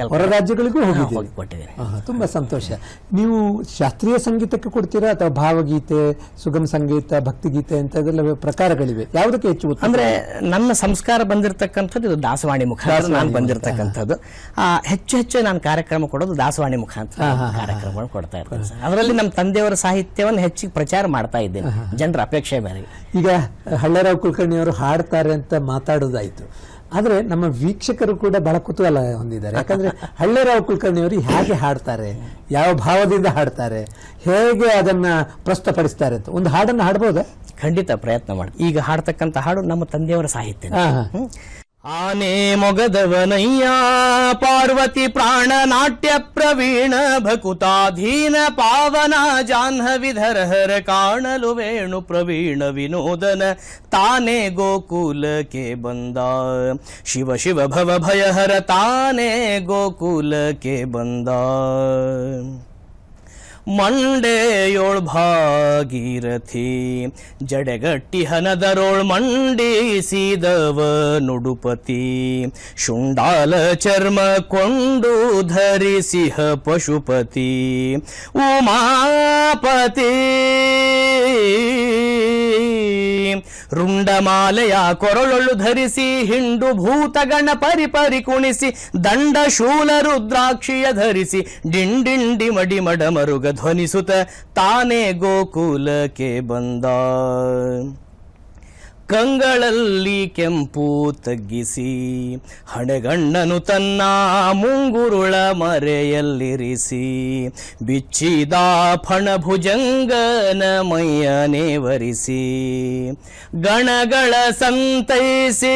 ಹೊರ ರಾಜ್ಯಗಳಿಗೂ ಹೋಗಿದ್ದೇನೆ ತುಂಬಾ ಸಂತೋಷ. ನೀವು ಶಾಸ್ತ್ರೀಯ ಸಂಗೀತಕ್ಕೆ ಕೊಡ್ತೀರಾ ಅಥವಾ ಭಾವಗೀತೆ ಸುಗಮ ಸಂಗೀತ ಭಕ್ತಿಗೀತೆ ಅಂತ ಪ್ರಕಾರಗಳಿವೆ? ಯಾವುದಕ್ಕೆ ಹೆಚ್ಚು? ಅಂದ್ರೆ ನನ್ನ ಸಂಸ್ಕಾರ ಬಂದಿರತಕ್ಕಂಥದ್ದು ಇದು ದಾಸವಾಣಿ ಮುಖಾಂತರ ನಾನು ಬಂದಿರತಕ್ಕಂಥದ್ದು. ಆ, ಹೆಚ್ಚು ಹೆಚ್ಚು ನಾನು ಕಾರ್ಯಕ್ರಮ ಕೊಡೋದು ದಾಸವಾಣಿ ಮುಖಾಂತರ ಕಾರ್ಯಕ್ರಮಗಳು ಕೊಡ್ತಾ ಇರ್ತೇನೆ ಅದರಲ್ಲಿ ನಮ್ಮ ತಂದೆಯವರ ಸಾಹಿತ್ಯವನ್ನು ಹೆಚ್ಚಿಗೆ ಪ್ರಚಾರ ಮಾಡ್ತಾ ಇದ್ದೇನೆ. ಜನರ ಅಪೇಕ್ಷೆ ಬೇರೆ. ಈಗ ಹಳ್ಳರಾವ್ ಕುಲಕರ್ಣಿ ಅವರು ಹಾಡ್ತಾರೆ ಅಂತ ಮಾತಾಡೋದಾಯ್ತು. ಆದ್ರೆ ನಮ್ಮ ವೀಕ್ಷಕರು ಕೂಡ ಬಹಳ ಕುತೂಹಲ ಹೊಂದಿದ್ದಾರೆ. ಯಾಕಂದ್ರೆ ಹಳ್ಳೇರಾವ್ ಕುಲಕರ್ಣಿ ಅವರು ಹೇಗೆ ಹಾಡ್ತಾರೆ ಯಾವ ಭಾವದಿಂದ ಹಾಡ್ತಾರೆ ಹೇಗೆ ಅದನ್ನ ಪ್ರಸ್ತುತಪಡಿಸ್ತಾರೆ ಅಂತ. ಒಂದು ಹಾಡನ್ನು ಹಾಡ್ಬೋದಾ? ಖಂಡಿತ ಪ್ರಯತ್ನ ಮಾಡಿ ಈಗ ಹಾಡ್ತಕ್ಕಂಥ ಹಾಡು ನಮ್ಮ ತಂದೆಯವರ ಸಾಹಿತ್ಯ. ಆನೆ ಮೊಗದವನಯ್ಯ, ಪಾರ್ವತಿ ಪ್ರಾಣ ನಾಟ್ಯ ಪ್ರವೀಣ, ಭಕುತಾಧೀನ ಪಾವನ ಜಾಹ್ನವಿಧರ ಹರ ಕಾಣಲು ವೇಣು ಪ್ರವೀಣ ವಿನೋದನ, ತಾನೇ ಗೋಕುಲಕ್ಕೆ ಬಂದ. ಶಿವ ಶಿವ ಭವ ಭಯಹರ ತಾನೇ ಗೋಕುಲಕ್ಕೆ ಬಂದ. ಮಂಡೆಯೋಳ್ ಭಾಗೀರಥಿ ಜಡೆಗಟ್ಟಿ ಹನದರೋಳ್ ಮಂಡಿಸಿದವ ನುಡುಪತಿ. ಶುಂಡಾಲ ಚರ್ಮ ಕೊಂಡು ಧರಿಸಿಹ ಪಶುಪತಿ. ಉಮಾಪತಿ ರುಂಡಮಾಲೆಯ ಕೊರಳೊಳ್ಳು ಧರಿಸಿ, ಹಿಂಡು ಭೂತಗಣ ಪರಿ ಪರಿ ಕುಣಿಸಿ, ದಂಡ ಶೂಲ ರುದ್ರಾಕ್ಷಿಯ ಧರಿಸಿ, ಡಿಂಡಿಂಡಿ ಮಡಿ ಮಡ ಮರುಗ ಧ್ವನಿಸುತ್ತ, ತಾನೇ ಗೋಕುಲಕ್ಕೆ ಬಂದ. ಕಂಗಳಲ್ಲಿ ಕೆಂಪು ತಗ್ಗಿಸಿ ಹಣೆಗಣ್ಣನು ತನ್ನ ಮುಂಗುರುಳ ಮರೆಯಲ್ಲಿರಿಸಿ, ಬಿಚ್ಚಿದ ಫಣಭುಜಂಗನ ಮೈಯನೇವರಿಸಿ ಗಣಗಳ ಸಂತೈಸಿ,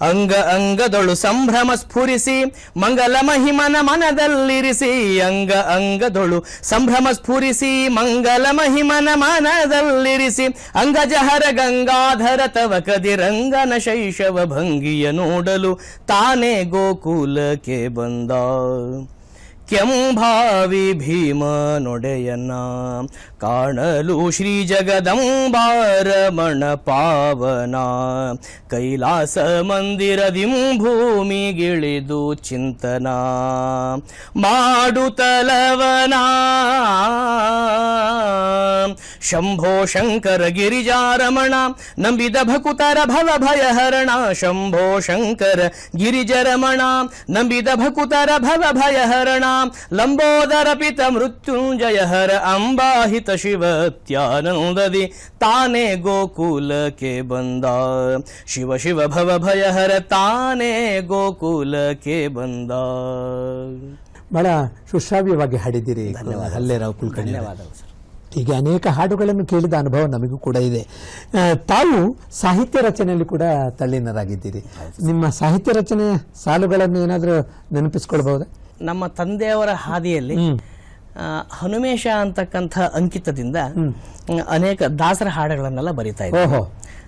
ಅಂಗ ಅಂಗದೊಳು ಸಂಭ್ರಮ ಸ್ಫುರಿಸಿ, ಮಂಗಲ ಮಹಿಮನ ಮನದಲ್ಲಿರಿಸಿ, ಅಂಗ ಅಂಗದೊಳು ಸಂಭ್ರಮ ಸ್ಫುರಿಸಿ, ಮಂಗಲ ಮಹಿಮನ ಮನದಲ್ಲಿರಿಸಿ ಅಂಗಜಹರ ಗಂಗಾಧರ ತವ ಕದಿರಂಗನ ಶೈಶವ ಭಂಗಿಯ ನೋಡಲು ತಾನೇ ಗೋಕುಲಕ್ಕೆ ಬಂದ. ಕೆಂಭಾವಿ ಭೀಮ ನೊಡೆಯನ್ನ ಕಾಣಲು ಶ್ರೀ ಜಗದಂಬಾರಮಣ ಪಾವನ ಕೈಲಾಸ ಮಂದಿರದಿಂ ಭೂಮಿಗಿಳಿದು ಚಿಂತನ. ಮಾಡುತ್ತಲವನ ಶಂಭೋ ಶಂಕರ ಗಿರಿಜಾರಮಣ, ನಂಬಿದ ಭಕುತರ ಭವ ಭಯಹರಣ. ಶಂಭೋ ಶಂಕರ ಗಿರಿಜರಮಣ, ನಂಬಿದ ಭಕುತರ ಭವ ಭಯಹರಣ. ಲಂಬೋದರ ಪಿತ ಮೃತ್ಯುಂಜಯ ಹರ ಅಂಬಾಹಿತ ಶಿವತ್ಯಾನಂದದಿ ತಾನೇ ಗೋಕುಲಕ್ಕೆ ಬಂದ ಶಿವ ಶಿವ ಭವ ಭಯಹರ ತಾನೇ ಗೋಕುಲಕ್ಕೆ ಬಂದ ಬಹಳ ಸುಶ್ರಾವ್ಯವಾಗಿ ಹಾಡಿದ್ದೀರಿ. ಹಲ್ಲೇರಾವ್ ಕುಲಕರ್ಣಿ. ಧನ್ಯವಾದಗಳು ಸರ್. ಹೀಗೆ ಅನೇಕ ಹಾಡುಗಳನ್ನು ಕೇಳಿದ ಅನುಭವ ನಮಗೂ ಕೂಡ ಇದೆ. ತಾವು ಸಾಹಿತ್ಯ ರಚನೆಯಲ್ಲಿ ಕೂಡ ತಳ್ಳಿನರಾಗಿದ್ದೀರಿ ನಿಮ್ಮ ಸಾಹಿತ್ಯ ರಚನೆ ಸಾಲುಗಳನ್ನು ಏನಾದರೂ ನೆನಪಿಸ್ಕೊಳ್ಬಹುದಾ? ನಮ್ಮ ತಂದೆಯವರ ಹಾದಿಯಲ್ಲಿ ಹನುಮೇಶ ಅಂತಕ್ಕಂಥ ಅಂಕಿತದಿಂದ ಅನೇಕ ದಾಸರ ಹಾಡುಗಳನ್ನೆಲ್ಲ ಬರಿತಾ ಇದ್ದೆ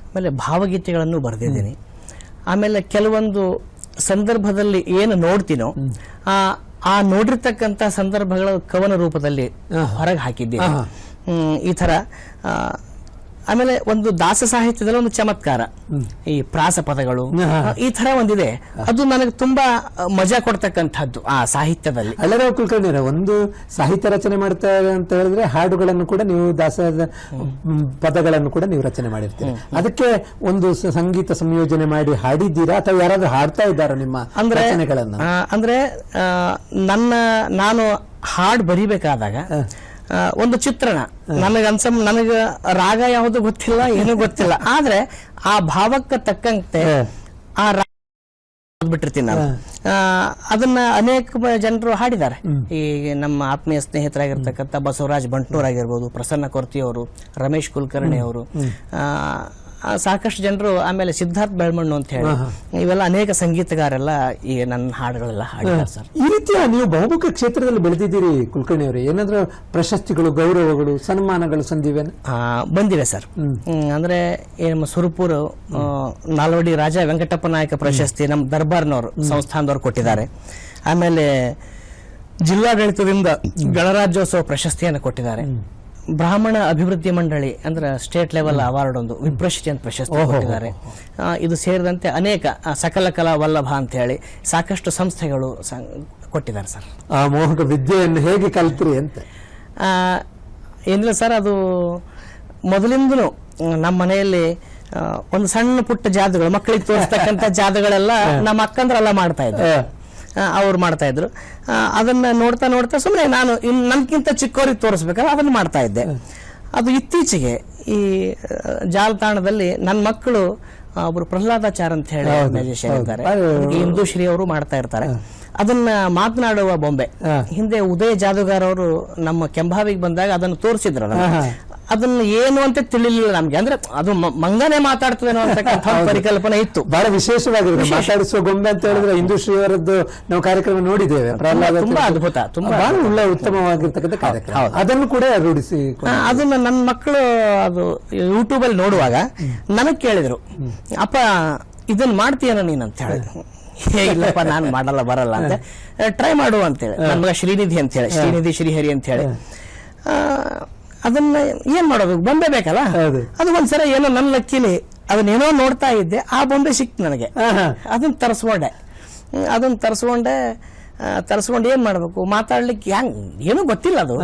ಆಮೇಲೆ ಭಾವಗೀತೆಗಳನ್ನು ಬರೆದಿದ್ದೀನಿ. ಆಮೇಲೆ ಕೆಲವೊಂದು ಸಂದರ್ಭದಲ್ಲಿ ಏನು ನೋಡ್ತೀನೋ ಆ ಆ ನೋಡಿರ್ತಕ್ಕಂಥ ಸಂದರ್ಭಗಳ ಕವನ ರೂಪದಲ್ಲಿ ಹೊರಗೆ ಹಾಕಿದ್ದೀನಿ ಈ ಥರ ಆಮೇಲೆ ಒಂದು ದಾಸ ಸಾಹಿತ್ಯದಲ್ಲಿ ಒಂದು ಚಮತ್ಕಾರ. ಈ ಪ್ರಾಸ ಪದಗಳು. ಈ ತರ ಒಂದಿದೆ. ಅದು ನನಗೆ ತುಂಬಾ ಮಜಾ ಕೊಡ್ತಕ್ಕಂಥದ್ದು ಆ ಸಾಹಿತ್ಯದಲ್ಲಿ. ಹಲ್ಲೇರಾವ್ ಕುಲಕರ್ಣಿಯವರೇ ಒಂದು ಸಾಹಿತ್ಯ ರಚನೆ ಮಾಡ್ತಾರೆ ಅಂತ ಹೇಳಿದ್ರೆ ಹಾಡುಗಳನ್ನು ಕೂಡ ನೀವು ದಾಸ ಪದಗಳನ್ನು ಕೂಡ ನೀವು ರಚನೆ ಮಾಡಿರ್ತೀರಿ. ಅದಕ್ಕೆ ಒಂದು ಸಂಗೀತ ಸಂಯೋಜನೆ ಮಾಡಿ ಹಾಡಿದ್ದೀರಾ ಅಥವಾ ಯಾರಾದ್ರೂ ಹಾಡ್ತಾ ಇದ್ದಾರೋ ನಿಮ್ಮ ಅಂದ್ರೆ ರಚನೆಗಳನ್ನು? ಅಂದ್ರೆ ನನ್ನ ನಾನು ಹಾಡು ಬರಿಬೇಕಾದಾಗ ಒಂದು ಚಿತ್ರಣ. ನನಗ ರಾಗ ಯಾವುದು ಗೊತ್ತಿಲ್ಲ ಏನೂ ಗೊತ್ತಿಲ್ಲ. ಆದ್ರೆ ಆ ಭಾವಕ್ಕೆ ತಕ್ಕಂತೆ ಆ ರಾಗ ಬಿಟ್ಟಿರ್ತೀನಿ ನಾನು. ಆ, ಅದನ್ನ ಅನೇಕ ಜನರು ಹಾಡಿದ್ದಾರೆ. ಈ ನಮ್ಮ ಆತ್ಮೀಯ ಸ್ನೇಹಿತರಾಗಿರ್ತಕ್ಕಂಥ ಬಸವರಾಜ್ ಬಂಟ್ನೂರ್ ಆಗಿರ್ಬೋದು ಪ್ರಸನ್ನ ಕೊರ್ತಿ ಅವರು ರಮೇಶ್ ಕುಲಕರ್ಣಿ ಅವರು ಸಾಕಷ್ಟು ಜನರು ಆಮೇಲೆ ಸಿದ್ಧಾರ್ಥ್ ಬೆಳ್ಮಣ್ಣು ಅಂತ ಹೇಳಿ. ಇವೆಲ್ಲ ಅನೇಕ ಸಂಗೀತಗಾರೆಲ್ಲ ಈ ನನ್ನ ಹಾಡುಗಳೆಲ್ಲ ಹಾಡಿದ್ದಾರೆ ಸರ್. ಈ ರೀತಿಯ ನೀವು ಬಹುಮುಖ ಕ್ಷೇತ್ರದಲ್ಲಿ ಬೆಳೆದಿದ್ದೀರಿ ಕುಲಕರ್ಣಿ ಅವರು ಏನಾದ್ರೂ ಪ್ರಶಸ್ತಿಗಳು ಗೌರವಗಳು ಸನ್ಮಾನಗಳು ಸಂದಿವೆ ಬಂದಿವೆ ಸರ್. ಅಂದ್ರೆ ನಮ್ಮ ಸುರಪುರ ನಾಲ್ವಡಿ ರಾಜ ವೆಂಕಟಪ್ಪ ನಾಯಕ ಪ್ರಶಸ್ತಿ ನಮ್ಮ ದರ್ಬಾರ್ನವರು ಸಂಸ್ಥಾನದವ್ರು ಕೊಟ್ಟಿದ್ದಾರೆ. ಆಮೇಲೆ ಜಿಲ್ಲಾಡಳಿತದಿಂದ ಗಣರಾಜ್ಯೋತ್ಸವ ಪ್ರಶಸ್ತಿಯನ್ನು ಕೊಟ್ಟಿದ್ದಾರೆ. ಬ್ರಾಹ್ಮಣ ಅಭಿವೃದ್ಧಿ ಮಂಡಳಿ ಅಂದ್ರೆ ಸ್ಟೇಟ್ ಲೆವೆಲ್ ಅವಾರ್ಡ್ ಒಂದು ವಿಪ್ರಶಿತಿ ಅಂತ ಪ್ರಶಸ್ತಿ ಕೊಟ್ಟಿದ್ದಾರೆ. ಇದು ಸೇರಿದಂತೆ ಅನೇಕ ಸಕಲ ಕಲಾ ವಲ್ಲಭ ಅಂತ ಹೇಳಿ ಸಾಕಷ್ಟು ಸಂಸ್ಥೆಗಳು ಕೊಟ್ಟಿದ್ದಾರೆ ಸರ್. ಆ ಮೋಹಕ ವಿದ್ಯೆಯನ್ನು ಹೇಗೆ ಕಲ್ತ್ರಿ ಅಂತ? ಏನಿಲ್ಲ ಸರ್ ಅದು ಮೊದಲಿಂದನು ನಮ್ಮ ಮನೆಯಲ್ಲಿ ಒಂದು ಸಣ್ಣ ಪುಟ್ಟ ಜಾದುಗಳು ಮಕ್ಕಳಿಗೆ ತೋರಿಸ್ತಕ್ಕಂಥ ಜಾದುಗಳೆಲ್ಲ ನಮ್ಮ ಅಕ್ಕಂದ್ರೆಲ್ಲ ಮಾಡ್ತಾ ಇದ್ರು ಅವ್ರು ಮಾಡ್ತಾ ಇದ್ರು. ಅದನ್ನ ನೋಡ್ತಾ ನೋಡ್ತಾ ಸುಮ್ಮನೆ ನಾನು ಇನ್ ನನ್ಗಿಂತ ಚಿಕ್ಕವರಿಗೆ ತೋರಿಸ್ಬೇಕಾದ್ರೆ ಅದನ್ನ ಮಾಡ್ತಾ ಇದ್ದೆ. ಅದು ಇತ್ತೀಚೆಗೆ ಈ ಜಾಲತಾಣದಲ್ಲಿ ನನ್ನ ಮಕ್ಕಳು ಒಬ್ರು ಪ್ರಹ್ಲಾದಾಚಾರ್ ಅಂತ ಹೇಳಿ ಮ್ಯಾಜಿಷಿಯನ್ ಇದ್ದಾರೆ ಹಿಂದೂ. ಇಂದುಶ್ರೀ ಅವರು ಮಾಡ್ತಾ ಇರ್ತಾರೆ. ಅದನ್ನ ಮಾತನಾಡುವ ಬೊಂಬೆ. ಹಿಂದೆ ಉದಯ ಜಾದೂಗಾರ್ ಅವರು ನಮ್ಮ ಕೆಂಭಾವಿಗೆ ಬಂದಾಗ ಅದನ್ನು ತೋರಿಸಿದ್ರು ಅದನ್ನ. ಏನು ಅಂತ ತಿಳಿಲಿಲ್ಲ ನಮ್ಗೆ. ಅಂದ್ರೆ ಅದು ಮಂಗನೆ ಮಂಗನೇ ಮಾತಾಡ್ತದೇನೋ ಅಂತಕ್ಕಂಥ ಒಂದು ಪರಿಕಲ್ಪನೆ ಇತ್ತು. ಬಹಳ ವಿಶೇಷವಾಗಿದೆ. ಮಾತಾಡಿಸುವ ಗೊಂಬೆ ಅಂತ ಹೇಳಿದ್ರೆ ಹಿಂದೂ. ಅವರದ್ದು ನಾವು ಕಾರ್ಯಕ್ರಮ ನೋಡಿದ್ದೇವೆ. ತುಂಬಾ ಅದ್ಭುತ, ತುಂಬಾ ಬಹಳ ಒಳ್ಳೆ ಉತ್ತಮವಾಗಿರ್ತಕ್ಕಂಥ ಕಾರ್ಯಕ್ರಮ. ಅದನ್ನು ಕೂಡ ರೂಢಿಸಿ ಅದನ್ನ ನನ್ನ ಮಕ್ಕಳು ಅದು ಯೂಟ್ಯೂಬ್ ಅಲ್ಲಿ ನೋಡುವಾಗ ನನಗೆ ಕೇಳಿದ್ರು ಅಪ್ಪ ಇದನ್ನ ಮಾಡ್ತೀಯನ ನೀನ್? ಅಂತ ಹೇಳಿದ್ರು ಹೇ ಇಲ್ಲಪ್ಪ ನಾನು ಮಾಡಲ್ಲ ಬರಲ್ಲ. ಅಂತ ಟ್ರೈ ಮಾಡು ಅಂತೇಳಿ ನನ್ನ ಮಗ ಶ್ರೀನಿಧಿ ಅಂತ ಹೇಳಿ ಶ್ರೀನಿಧಿ ಶ್ರೀಹರಿ ಅಂತ ಹೇಳಿ. ಆ, ಅದನ್ನ ಏನ್ ಮಾಡಬೇಕು ಬೊಂಬೆ ಬೇಕಲ್ಲ. ಅದು ಒಂದ್ಸಲ ಏನೋ ನನ್ನ ಲಕ್ಕಿಲಿ ಅದನ್ನೇನೋ ನೋಡ್ತಾ ಇದ್ದೆ ಆ ಬೊಂಬೆ ಸಿಕ್ತು ನನಗೆ. ಅದನ್ನ ತರಿಸ್ಕೊಂಡೆ. ಅದನ್ನ ತರಿಸ್ಕೊಂಡೆ ತರಿಸ್ಕೊಂಡು ಏನ್ ಮಾಡ್ಬೇಕು? ಮಾತಾಡ್ಲಿಕ್ಕೆ ಹೆಂಗೆ ಏನೂ ಗೊತ್ತಿಲ್ಲ ಅದು.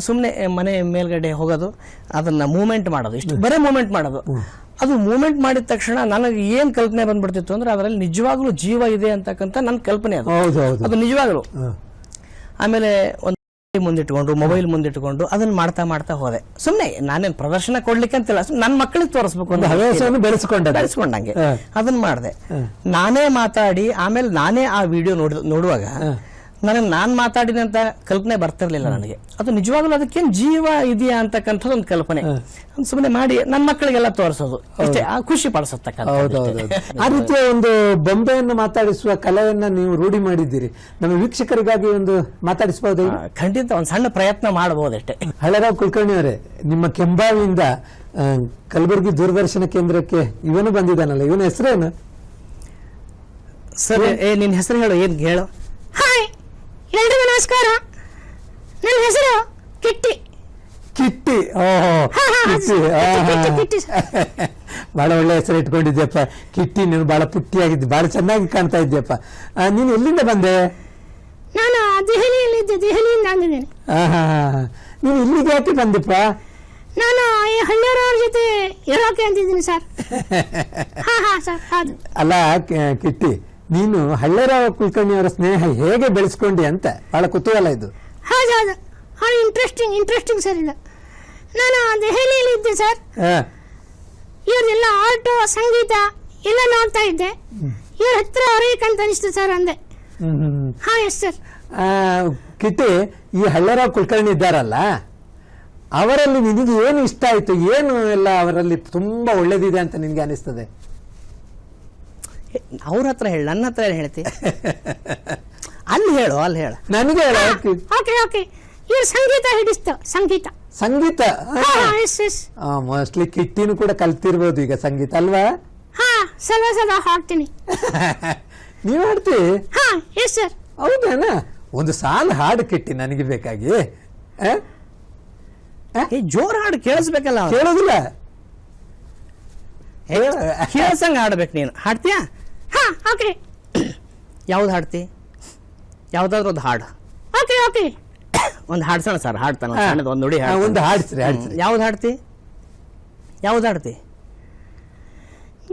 ಸುಮ್ಮನೆ ಮನೆ ಮೇಲ್ಗಡೆ ಹೋಗೋದು ಅದನ್ನ ಮೂವ್ಮೆಂಟ್ ಮಾಡೋದು. ಇಷ್ಟು ಬರೀ ಮೂವ್ಮೆಂಟ್ ಮಾಡೋದು. ಅದು ಮೂವ್ಮೆಂಟ್ ಮಾಡಿದ ತಕ್ಷಣ ನನಗೆ ಏನ್ ಕಲ್ಪನೆ ಬಂದ್ಬಿಡ್ತಿತ್ತು ಅಂದ್ರೆ ಅದರಲ್ಲಿ ನಿಜವಾಗ್ಲೂ ಜೀವ ಇದೆ ಅಂತಕ್ಕಂಥ ನನ್ನ ಕಲ್ಪನೆ ಅದು. ಅದು ನಿಜವಾಗ್ಲು. ಆಮೇಲೆ ಒಂದು ಮುಂದಿಟ್ಕೊಂಡು ಮೊಬೈಲ್ ಮುಂದಿಟ್ಕೊಂಡು ಅದನ್ನ ಮಾಡ್ತಾ ಮಾಡ್ತಾ ಹೋದೆ. ಸುಮ್ಮನೆ ನಾನೇನು ಪ್ರದರ್ಶನ ಕೊಡ್ಲಿಕ್ಕೆ ಅಂತಿಲ್ಲ ನನ್ನ ಮಕ್ಕಳಿಗೆ ತೋರಿಸ್ಬೇಕು ಅಂತ ಹವ್ಯಾಸವನ್ನು ಬೆಳೆಸ್ಕೊಂಡ ಬೆಳೆಸ್ಕೊಂಡಂಗೆ. ಅದನ್ನ ಮಾಡಿದೆ. ನಾನೇ ಮಾತಾಡಿ ಆಮೇಲೆ ನಾನೇ ಆ ವಿಡಿಯೋ ನೋಡಿದ ನೋಡುವಾಗ ನನಗೆ ನಾನು ಮಾತಾಡಿದೆ ಅಂತ ಕಲ್ಪನೆ ಬರ್ತಿರ್ಲಿಲ್ಲ ನನಗೆ. ಅದು ನಿಜವಾಗ್ಲೂ ಅದಕ್ಕೇನು ಜೀವ ಇದೆಯಾ ಅಂತಕ್ಕಂಥದ್ದು ಒಂದು ಕಲ್ಪನೆ. ಸುಮ್ಮನೆ ಮಾಡಿ ನನ್ನ ಮಕ್ಕಳಿಗೆಲ್ಲ ತೋರಿಸೋದು. ಅಷ್ಟೇ ಆ ಖುಷಿ ಪಡಿಸತಕ್ಕಂಥ ಹೌದು ಹೌದು ಹೌದು. ಆ ರೀತಿಯ ಒಂದು ಬೊಂಬೆಯನ್ನು ಮಾತಾಡಿಸುವ ಕಲೆಯನ್ನ ನೀವು ರೂಢಿ ಮಾಡಿದ್ದೀರಿ. ನಮ್ಮ ವೀಕ್ಷಕರಿಗಾಗಿ ಒಂದು ಮಾತಾಡಿಸಬಹುದು ಖಂಡಿತ ಒಂದು ಸಣ್ಣ ಪ್ರಯತ್ನ ಮಾಡಬಹುದಷ್ಟೇ ಹಳೆರಾವ್ ಕುಲಕರ್ಣಿ ಅವರೇ ನಿಮ್ಮ ಕೆಂಬಾವಿಯಿಂದ ಆ, ಕಲಬುರಗಿ ದೂರದರ್ಶನ ಕೇಂದ್ರಕ್ಕೆ ಇವನು ಬಂದಿದ್ದಾನಲ್ಲ. ಇವನ ಹೆಸರೇನು? ಸರ್ ಏ ನಿನ್ನ ಹೆಸರು ಹೇಳು ಏನ್ ಹೇಳು? ಹಾಯ್ ಎಲ್ರಿಗೂ ನಮಸ್ಕಾರ. ನನ್ನ ಹೆಸರು ಕಿಟ್ಟಿ. ಕಿಟ್ಟಿ ಓಹೋ ಹಾ, ಕಿಟ್ಟಿ ಕಿಟ್ಟಿ, ಕಿಟ್ಟಿ, ಬಹಳ ಒಳ್ಳೆ ಹೆಸರು ಇಟ್ಕೊಂಡಿದ್ಯಪ್ಪ. ಕಿಟ್ಟಿ ನೀನು ಬಹಳ ಪುಟ್ಟಿಯಾಗಿದ್ದಿ ಬಹಳ ಚೆನ್ನಾಗಿ ಕಾಣ್ತಾ ಇದ್ಯಪ್ಪ. ಆ, ನೀನು ಎಲ್ಲಿಂದ ಬಂದೆ? ನಾನು ದೆಹಲಿಯಲ್ಲಿದ್ದೆ ದೆಹಲಿಯಿಂದ ಬಂದಿದ್ದೇನೆ ಆ, ಹಾ, ಹಾ, ಹಾ. ನೀನು ಇಲ್ಲಿಗೆ ಯಾಕೆ ಬಂದೆಪ್ಪ? ನಾನು ಈ ಹಳ್ಳಿಯವ್ರವ್ರ ಜೊತೆ ಇರೋಕೆ ಅಂತಿದ್ದೀನಿ ಸರ್. ಹಾ ಹಾ ಸರ್ ಹೌದು. ಅಲ್ಲ ಕ- ಕಿಟ್ಟಿ ನೀನು ಹಳ್ಳೇರಾವ್ ಕುಲಕರ್ಣಿ ಅವರ ಸ್ನೇಹ ಹೇಗೆ ಬೆಳೆಸ್ಕೊಂಡಿ ಅಂತ ಬಹಳ ಕುತೂಹಲ ಇದು. ಹೌದು ಹೌದು ಹೌದು ಇಂಟ್ರೆಸ್ಟಿಂಗ್ ಇಂಟ್ರೆಸ್ಟಿಂಗ್ ಸರ್ ಇದು. ನಾನು ದೆಹಲಿಯಲ್ಲಿ ಇದ್ದೆ ಸರ್ ಇವ್ರದೆಲ್ಲ ಆರ್ಟ್ ಸಂಗೀತ ಎಲ್ಲ ನೋಡ್ತಾ ಇದ್ದೆ. ಇವ್ರ ಹತ್ರ ಹೊರಬೇಕಂತ ಅನಿಸ್ತು ಸರ್ ಅಂದೆ. ಹಾ ಎಸ್ ಸರ್ ಕಿಟ್ಟಿ ಈ ಹಳ್ಳರಾವ್ ಕುಲಕರ್ಣಿ ಇದ್ದಾರಲ್ಲ ಅವರಲ್ಲಿ ನಿನಗೆ ಏನು ಇಷ್ಟ ಆಯ್ತು? ಏನು ಎಲ್ಲ ಅವರಲ್ಲಿ ತುಂಬಾ ಒಳ್ಳೇದಿದೆ ಅಂತ ನಿನಗೆ ಅನಿಸ್ತದೆ? ಅವ್ರ ಹತ್ರ ಹೇಳು ನನ್ನ ಹತ್ರ ಏನು ಹೇಳ್ತಿ. ಅಲ್ಲಿ ಹೇಳು ಅಲ್ಲಿ ಹೇಳು. ನನಗೆ ಓಕೆ. ಓಕೆ ಇವ್ರ ಸಂಗೀತ ಹಿಡಿಸ್ತು ಸಂಗೀತ. ಸಂಗೀತ? ಹಾ ಎಸ್ ಎಸ್. ಮೋಸ್ಟ್ಲಿ ಕಿಟ್ಟಿನೂ ಕೂಡ ಕಲ್ತಿರ್ಬೋದು ಈಗ ಸಂಗೀತ ಅಲ್ವಾ? ಹಾ ಸಲ ಸದಾ ಹಾಡ್ತೀನಿ. ನೀವ್ ಹಾಡ್ತಿ ಹಾ ಎಸ್ ಸರ್. ಹೌದೇನ? ಒಂದು ಸಾಲ ಹಾಡು ಕಿಟ್ಟಿ ನನಗೆ ಬೇಕಾಗಿ. ಜೋರ್ ಹಾಡು ಕೇಳಿಸ್ಬೇಕಲ್ಲ. ಕೇಳೋದಿಲ್ಲ. ಕೇಳ್ಸಂಗ್ ಹಾಡ್ಬೇಕು ನೀನು. ಹಾಡ್ತೀಯಾ? ಹಾ ಓಕೆ ಯಾವ್ದು ಹಾಡ್ತಿ? ಯಾವ್ದಾದ್ರು ಒಂದು ಹಾಡು. ಓಕೆ ಓಕೆ ಒಂದು ಹಾಡ್ಸೋಣ ಸರ್ ಹಾಡ್ತಾನೆ ಸಣ್ಣದು ಒಂದು ನುಡಿ. ಒಂದು ಹಾಡ್ಸ್ರಿ ಹಾಡ್ಸ್ರಿ. ಯಾವ್ದು ಹಾಡ್ತಿ? ಯಾವ್ದು ಹಾಡ್ತಿ?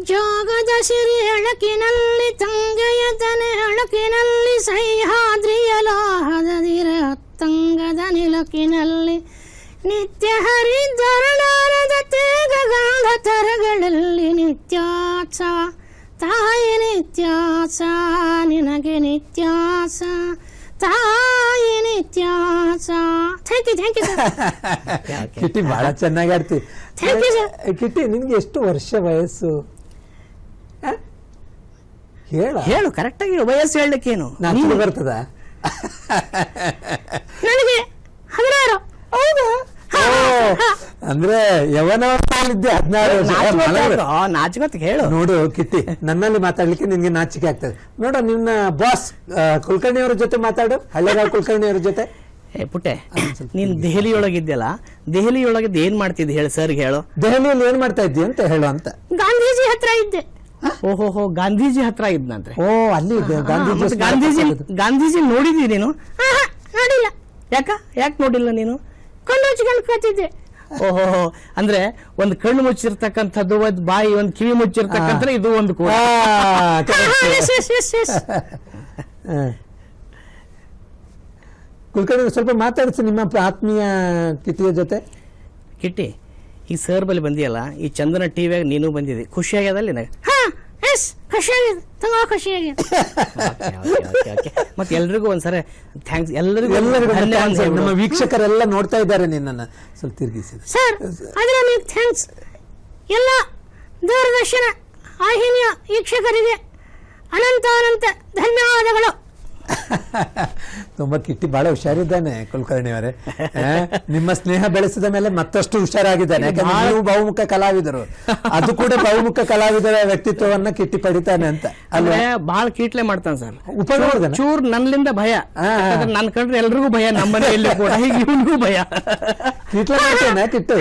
ಜೋಗದ ಸಿರಿ ಅಳಕಿನಲ್ಲಿ ತಂಗೆಯ ತನೆ ಅಳಕಿನಲ್ಲಿ ಸಹ್ಯಾದ್ರಿಯ ಲೋಹದದಿರ ತಂಗದ ನಿಲಕಿನಲ್ಲಿ ನಿತ್ಯ ಹರಿದ್ವರ್ಣಾರದ ತೇಗ ಗಂಧ ತರಗಳಲ್ಲಿ ನಿತ್ಯೋತ್ಸವ ತಾಯಿ ನಿತ್ಯಾಸ ನಿನಗೆ ನಿತ್ಯಾಸ. ತಾಯಿ ನಿತ್ಯಾಸ. Thank you thank you Kitty ಬಹಳ ಚೆನ್ನಾಗಿ ಆಡ್ತಿ. Thank you. ಕಿಟ್ಟಿ ನಿನ್ಗೆ ಎಷ್ಟು ವರ್ಷ ವಯಸ್ಸು? ಹೇಳು. ಹೇಳ ಹೇಳು ಕರೆಕ್ಟಾಗಿ ವಯಸ್ಸು ಹೇಳಲಿಕ್ಕೇನು? ನಾನು ಬರ್ತದ ನನಗೆ ಹದಿನಾರು ಹೌದಾ ಓ, ಅಂದ್ರೆ ಹದಿನಾರು ವರ್ಷ. ಏ, ಮಲಗು. ನಾಚ್ಕೋತ ಹೇಳು. ನೋಡು ಕಿಟ್ಟಿ ನನ್ನಲ್ಲಿ ಮಾತಾಡ್ಲಿಕ್ಕೆ ನಿನ್ಗೆ ನಾಚಿಕೆ ಆಗ್ತದೆ. ನೋಡು ನಿನ್ನ ಬಾಸ್ ಕುಲಕರ್ಣಿ ಅವ್ರ ಜೊತೆ ಮಾತಾಡು ಹಳ್ಳೆರಾವ್ ಕುಲಕರ್ಣಿ ಅವ್ರ ಜೊತೆ. ಏ ಪುಟ್ಟೆ ನೀನ್ ದೆಹಲಿಯೊಳಗಿದ್ಯಲ್ಲ ದೆಹಲಿಯೊಳಗಿದ್ದು ಏನ್ ಮಾಡ್ತಿದ್ದೆ ಹೇಳು ಸರ್ ಹೇಳು. ದೆಹಲಿಯಲ್ಲಿ ಏನ್ ಮಾಡ್ತಾ ಇದ್ದಿ ಅಂತ ಹೇಳು ಅಂತ. ಗಾಂಧೀಜಿ ಹತ್ರ ಇದ್ದೆ. ಓಹೋಹೋ ಗಾಂಧೀಜಿ ಹತ್ರ ಇದ್ನಂದ್ರೆ ಓ ಅಲ್ಲಿ ಇದೆ, ಗಾಂಧೀಜಿ ಗಾಂಧೀಜಿ. ಗಾಂಧೀಜಿ ನೋಡಿದಿ ನೀನು? ನೋಡಿಲ್ಲ. ಯಾಕ? ಯಾಕೆ ನೋಡಿಲ್ಲ ನೀನು? ಕೊಂಡು ಹಚ್ಕೊಂಡು ಕೂತಿದ್ದೆ ಓಹೋ. ಅಂದ್ರೆ ಒಂದ್ ಕಣ್ಣು ಮುಚ್ಚಿರ್ತಕ್ಕಂಥದ್ದು ಒಂದು ಬಾಯಿ ಒಂದು ಕಿವಿ ಮುಚ್ಚಿರ್ತಕ್ಕಂಥ ಇದು ಒಂದು ಕೂಡ. ಕುಲಕರ್ಣಿ ಸ್ವಲ್ಪ ಮಾತಾಡಿಸಿ ನಿಮ್ಮ ಆತ್ಮೀಯ ಕಿಟಿಯ ಜೊತೆ. ಕಿಟ್ಟಿ ಈ ಸರ್ ಬಲ್ಲಿ ಬಂದಿಯಲ್ಲ ಈ ಚಂದನ ಟಿವಿಯಾಗ ನೀನು ಬಂದಿದ್ದಿ. ಖುಷಿಯಾಗ್ಯದಲ್ಲಿ ನಿನಗೆ? ಹಾ ಎಸ್ ಖುಷಿಯಾಗಿದೆ ತುಂಬಾ ಖುಷಿಯಾಗಿದೆ ಮತ್ತೆ ಎಲ್ರಿಗೂ ಒಂದ್ಸರಿ ಥ್ಯಾಂಕ್ಸ್ ಎಲ್ಲರಿಗೂ ಎಲ್ಲರಿಗೂ ಧನ್ಯವಾದ. ನಮ್ಮ ವೀಕ್ಷಕರೆಲ್ಲ ನೋಡ್ತಾ ಇದ್ದಾರೆ ನಿನ್ನನ್ನ. ಸ್ವಲ್ಪ ತಿರುಗಿಸಿ ಸರ್ ಅದರ ನೀವು ಥ್ಯಾಂಕ್ಸ್ ಎಲ್ಲ ದೂರದರ್ಶನ ವಾಹಿನಿಯ ವೀಕ್ಷಕರಿಗೆ ಅನಂತ ಅನಂತ ಧನ್ಯವಾದಗಳು. ತುಂಬಾ ಕಿಟ್ಟಿ ಬಹಳ ಹುಷಾರಿದ್ದಾನೆ ಕುಲಕರ್ಣಿ ಅವರೇ ನಿಮ್ಮ ಸ್ನೇಹ ಬೆಳೆಸಿದ ಮೇಲೆ ಮತ್ತಷ್ಟು ಹುಷಾರಾಗಿದ್ದಾನೆ. ಯಾಕಂದ್ರೆ ನೀವು ಬಹುಮುಖ ಕಲಾವಿದರು. ಅದು ಕೂಡ ಬಹುಮುಖ ಕಲಾವಿದರ ವ್ಯಕ್ತಿತ್ವವನ್ನ ಕಿಟ್ಟಿ ಪಡಿತಾನೆ ಅಂತ ಅಂದ್ರೆ ಬಹಳ ಕೀಟ್ಲೆ ಮಾಡ್ತಾನೆ ಸರ್. ಉಪಯೋಗ ಚೂರ್ ನನ್ನಿಂದ ಭಯ. ನನ್ ಕಂಡ್ರೆ ಎಲ್ರಿಗೂ ಭಯ ನಮ್ಮ ಮನೆಯಲ್ಲಿ ಕೂಡ. ಹೀಗೆ ಇವನಿಗೂ ಭಯ. ಕಿಟ್ಲೆ ಮಾಡ್ತಾನೆ ಕಿಟ್ಟು.